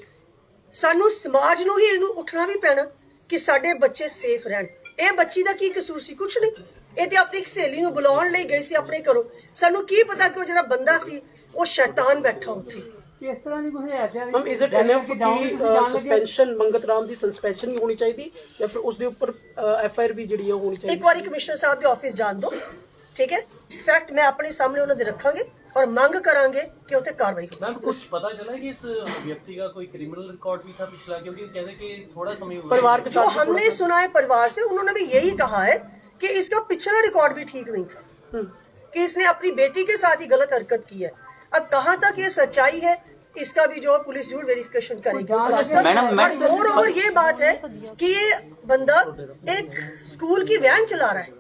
ਸਾਨੂੰ ਸਮਾਜ ਨੂੰ ਹੀ ਇਹਨੂੰ ਉੱਠਣਾ ਵੀ ਪੈਣਾ ਕਿ ਸਾਡੇ ਬੱਚੇ ਸੇਫ ਰਹਿਣ। ਇਹ ਬੱਚੀ ਦਾ ਕੀ ਕਸੂਰ ਸੀ? ਕੁਛ ਨਹੀਂ। ਇਹ ਤੇ ਆਪਣੀ ਇੱਕ ਸਹੇਲੀ ਨੂੰ ਬੁਲਾਉਣ ਲਈ ਗਈ ਸੀ ਆਪਣੇ ਘਰੋਂ। ਸਾਨੂੰ ਕੀ ਪਤਾ ਕਿ ਉਹ ਜਿਹੜਾ ਬੰਦਾ ਸੀ ਉਹ ਸ਼ੈਤਾਨ ਬੈਠਾ ਉੱਥੇ। ਮੈਮ ਇਜ਼ ਇਟ ਐਨਫ ਕਿ ਸਸਪੈਂਸ਼ਨ ਮੰਗਤ ਰਾਮ ਦੀ ਸਸਪੈਂਸ਼ਨ ਹੀ ਹੋਣੀ ਚਾਹੀਦੀ ਜਾਂ ਫਿਰ ਉਸ ਦੇ ਉੱਪਰ ਐਫ ਆਈ ਆਰ ਵੀ ਜਿਹੜੀ ਹੈ ਹੋਣੀ ਇੱਕ ਚਾਹੀਦੀ ਵਾਰੀ ਕਮਿਸ਼ਨਰ ਸਾਹਿਬ ਦੇ ਆਫਿਸ ਜਾਣ ਦਿਓ। ਠੀਕ ਹੈ? ਫੈਕਟ ਮੈਂ ਆਪਣੇ ਸਾਹਮਣੇ ਉਹਨਾਂ ਦੇ ਰੱਖਾਂਗੇ। और मांग करांगे कि उसे कार्रवाई हो मैम कुछ पता चला कि इस व्यक्ति का कोई क्रिमिनल रिकॉर्ड भी था पिछला? क्योंकि कहते कि थोड़ा समय हुआ। परिवार के साथ हमने सुना है परिवार से उन्होंने भी यही कहा है कि इसका पिछला रिकॉर्ड भी ठीक नहीं था। हम्म, कि इसने अपनी बेटी के साथ ही गलत हरकत की है। अब कहाँ तक ये सच्चाई है इसका भी जो है पुलिस ज़रूर वेरिफिकेशन करेगी। मैडम, मैं- और ओवर ये बात है कि ये बंदा एक स्कूल की वैन चला रहा है।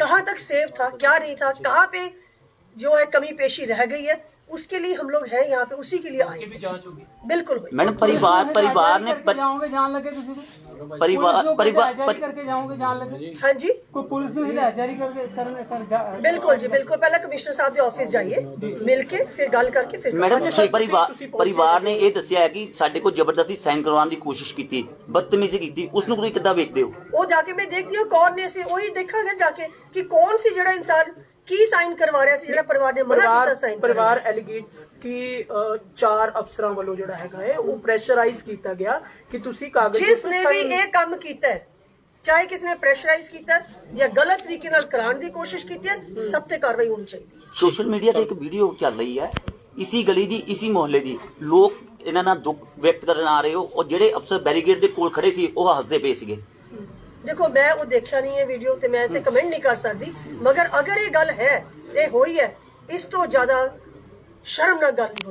कहाँ तक सेफ़ था क्या नहीं था कहाँ पे जो है कमी पेशी रह गई है उसके लिए हम लोग हैं यहाँ पे उसी के लिए आए की भी जांच होगी बिल्कुल हुई। मैडम परिवार परिवार ने पर- ਜਾਓਗੇ ਜਾਣ ਲੱਗੇ ਤੁਸੀਂ ਕੋਈ परिवार परिवार ਜਾਰੀ ਕਰਕੇ ਜਾਓਗੇ ਜਾਣ ਲੱਗੇ हाँ जी ਕੋਈ ਪੁਲਿਸ ਨੂੰ ਹਿਦਾਇਤ ਜਾਰੀ ਕਰਕੇ ਕਰਨ ਕਰ ਜਾ- बिल्कुल जी बिल्कुल पहले कमिश्नर साहब के ऑफिस जाइए मिल के फिर गल करके फिर ਮੈਡਮ अच्छा, ਪਰਿਵਾਰ ਤੁਸੀਂ ਪਹੁੰਚੇ ਪਰਿਵਾਰ ਨੇ ਇਹ ਦੱਸਿਆ ਹੈ ਕਿ ਸਾਡੇ ਕੋਲ ਜ਼ਬਰਦਸਤੀ ਸਾਈਨ ਕਰਵਾਉਣ ਦੀ ਕੋਸ਼ਿਸ਼ ਕੀਤੀ ਬਦਤਮੀਜ਼ੀ ਕੀਤੀ ਉਸ ਨੂੰ ਤੁਸੀਂ ਕਿੱਦਾਂ ਵੇਖਦੇ ਹੋ ਉਹ ਜਾ ਕੇ ਮੈਂ ਦੇਖਦੀ ਹਾਂ ਕੌਣ ਨੇ ਸੀ ਉਹੀ ਦੇਖਾਂਗੇ ਜਾ ਕੇ ਕਿ ਕੌਣ ਸੀ ਜਿਹੜਾ ਇਨਸਾਨ ਕੀ ਸਾਈਨ ਕਰਵਾ ਰਿਹਾ ਸੀ? ਜਿਹੜਾ ਪਰਿਵਾਰ ਨੇ ਮਨਾ ਕੀਤਾ ਪਰਿਵਾਰ ਸਾਈਨ ਪਰਿਵਾਰ ਐਲੀਗੇਟਸ ਕਿ ਚਾਰ ਅਫਸਰਾਂ ਵੱਲੋਂ ਜਿਹੜਾ ਹੈਗਾ ਹੈ ਉਹ ਪ੍ਰੈਸ਼ਰਾਈਜ਼ ਕੀਤਾ ਗਿਆ ਕਿ ਤੁਸੀਂ ਕਾਗਜ਼ ਦੇ ਜਿਸ ਉੱਪਰ ਨੇ ਵੀ sign- ਇਹ ਕੰਮ ਕੀਤਾ ਹੈ ਚਾਹੇ ਕਿਸ ਨੇ ਪ੍ਰੈਸ਼ਰਾਈਜ਼ ਕੀਤਾ ਹੈ ਜਾਂ ਗਲਤ ਤਰੀਕੇ ਨਾਲ ਕਰਾਉਣ ਦੀ ਕੋਸ਼ਿਸ਼ ਕੀਤੀ ਹੈ ਸਭ ਤੇ ਕਾਰਵਾਈ ਹੋਣੀ ਚਾਹੀਦੀ ਹੈ। ਸੋਸ਼ਲ ਮੀਡੀਆ ਤੇ ਇੱਕ ਵੀਡੀਓ ਚੱਲ ਰਹੀ ਹੈ ਇਸੀ ਗਲੀ ਦੀ ਇਸੀ ਮੁਹੱਲੇ ਦੀ। ਲੋਕ ਇਹਨਾਂ ਨਾਲ ਦੁੱਖ ਵਿਅਕਤ ਕਰਨ ਆ ਰਹੇ ਹੋ ਔਰ ਜਿਹੜੇ ਅਫਸਰ ਬੈਰੀਗੇਡ ਦੇ ਕੋਲ ਖੜੇ ਸੀ ਉਹ ਹੱਸਦੇ ਪਏ ਸੀਗੇ। ਦੇਖੋ, ਮੈਂ ਉਹ ਦੇਖਿਆ ਨਹੀਂ ਹੈ ਵੀਡੀਓ ਤੇ ਮੈਂ ਤੇ ਕਮੈਂਟ ਨਹੀਂ ਕਰ ਸਕਦੀ। ਮਗਰ ਅਗਰ ਇਹ ਗੱਲ ਹੈ, ਇਹ ਹੋਈ ਹੈ, ਇਸ ਤੋਂ ਜ਼ਿਆਦਾ ਸ਼ਰਮਨਾਕ ਗੱਲ ਨਹੀਂ ਹੋ ਸਕਦੀ।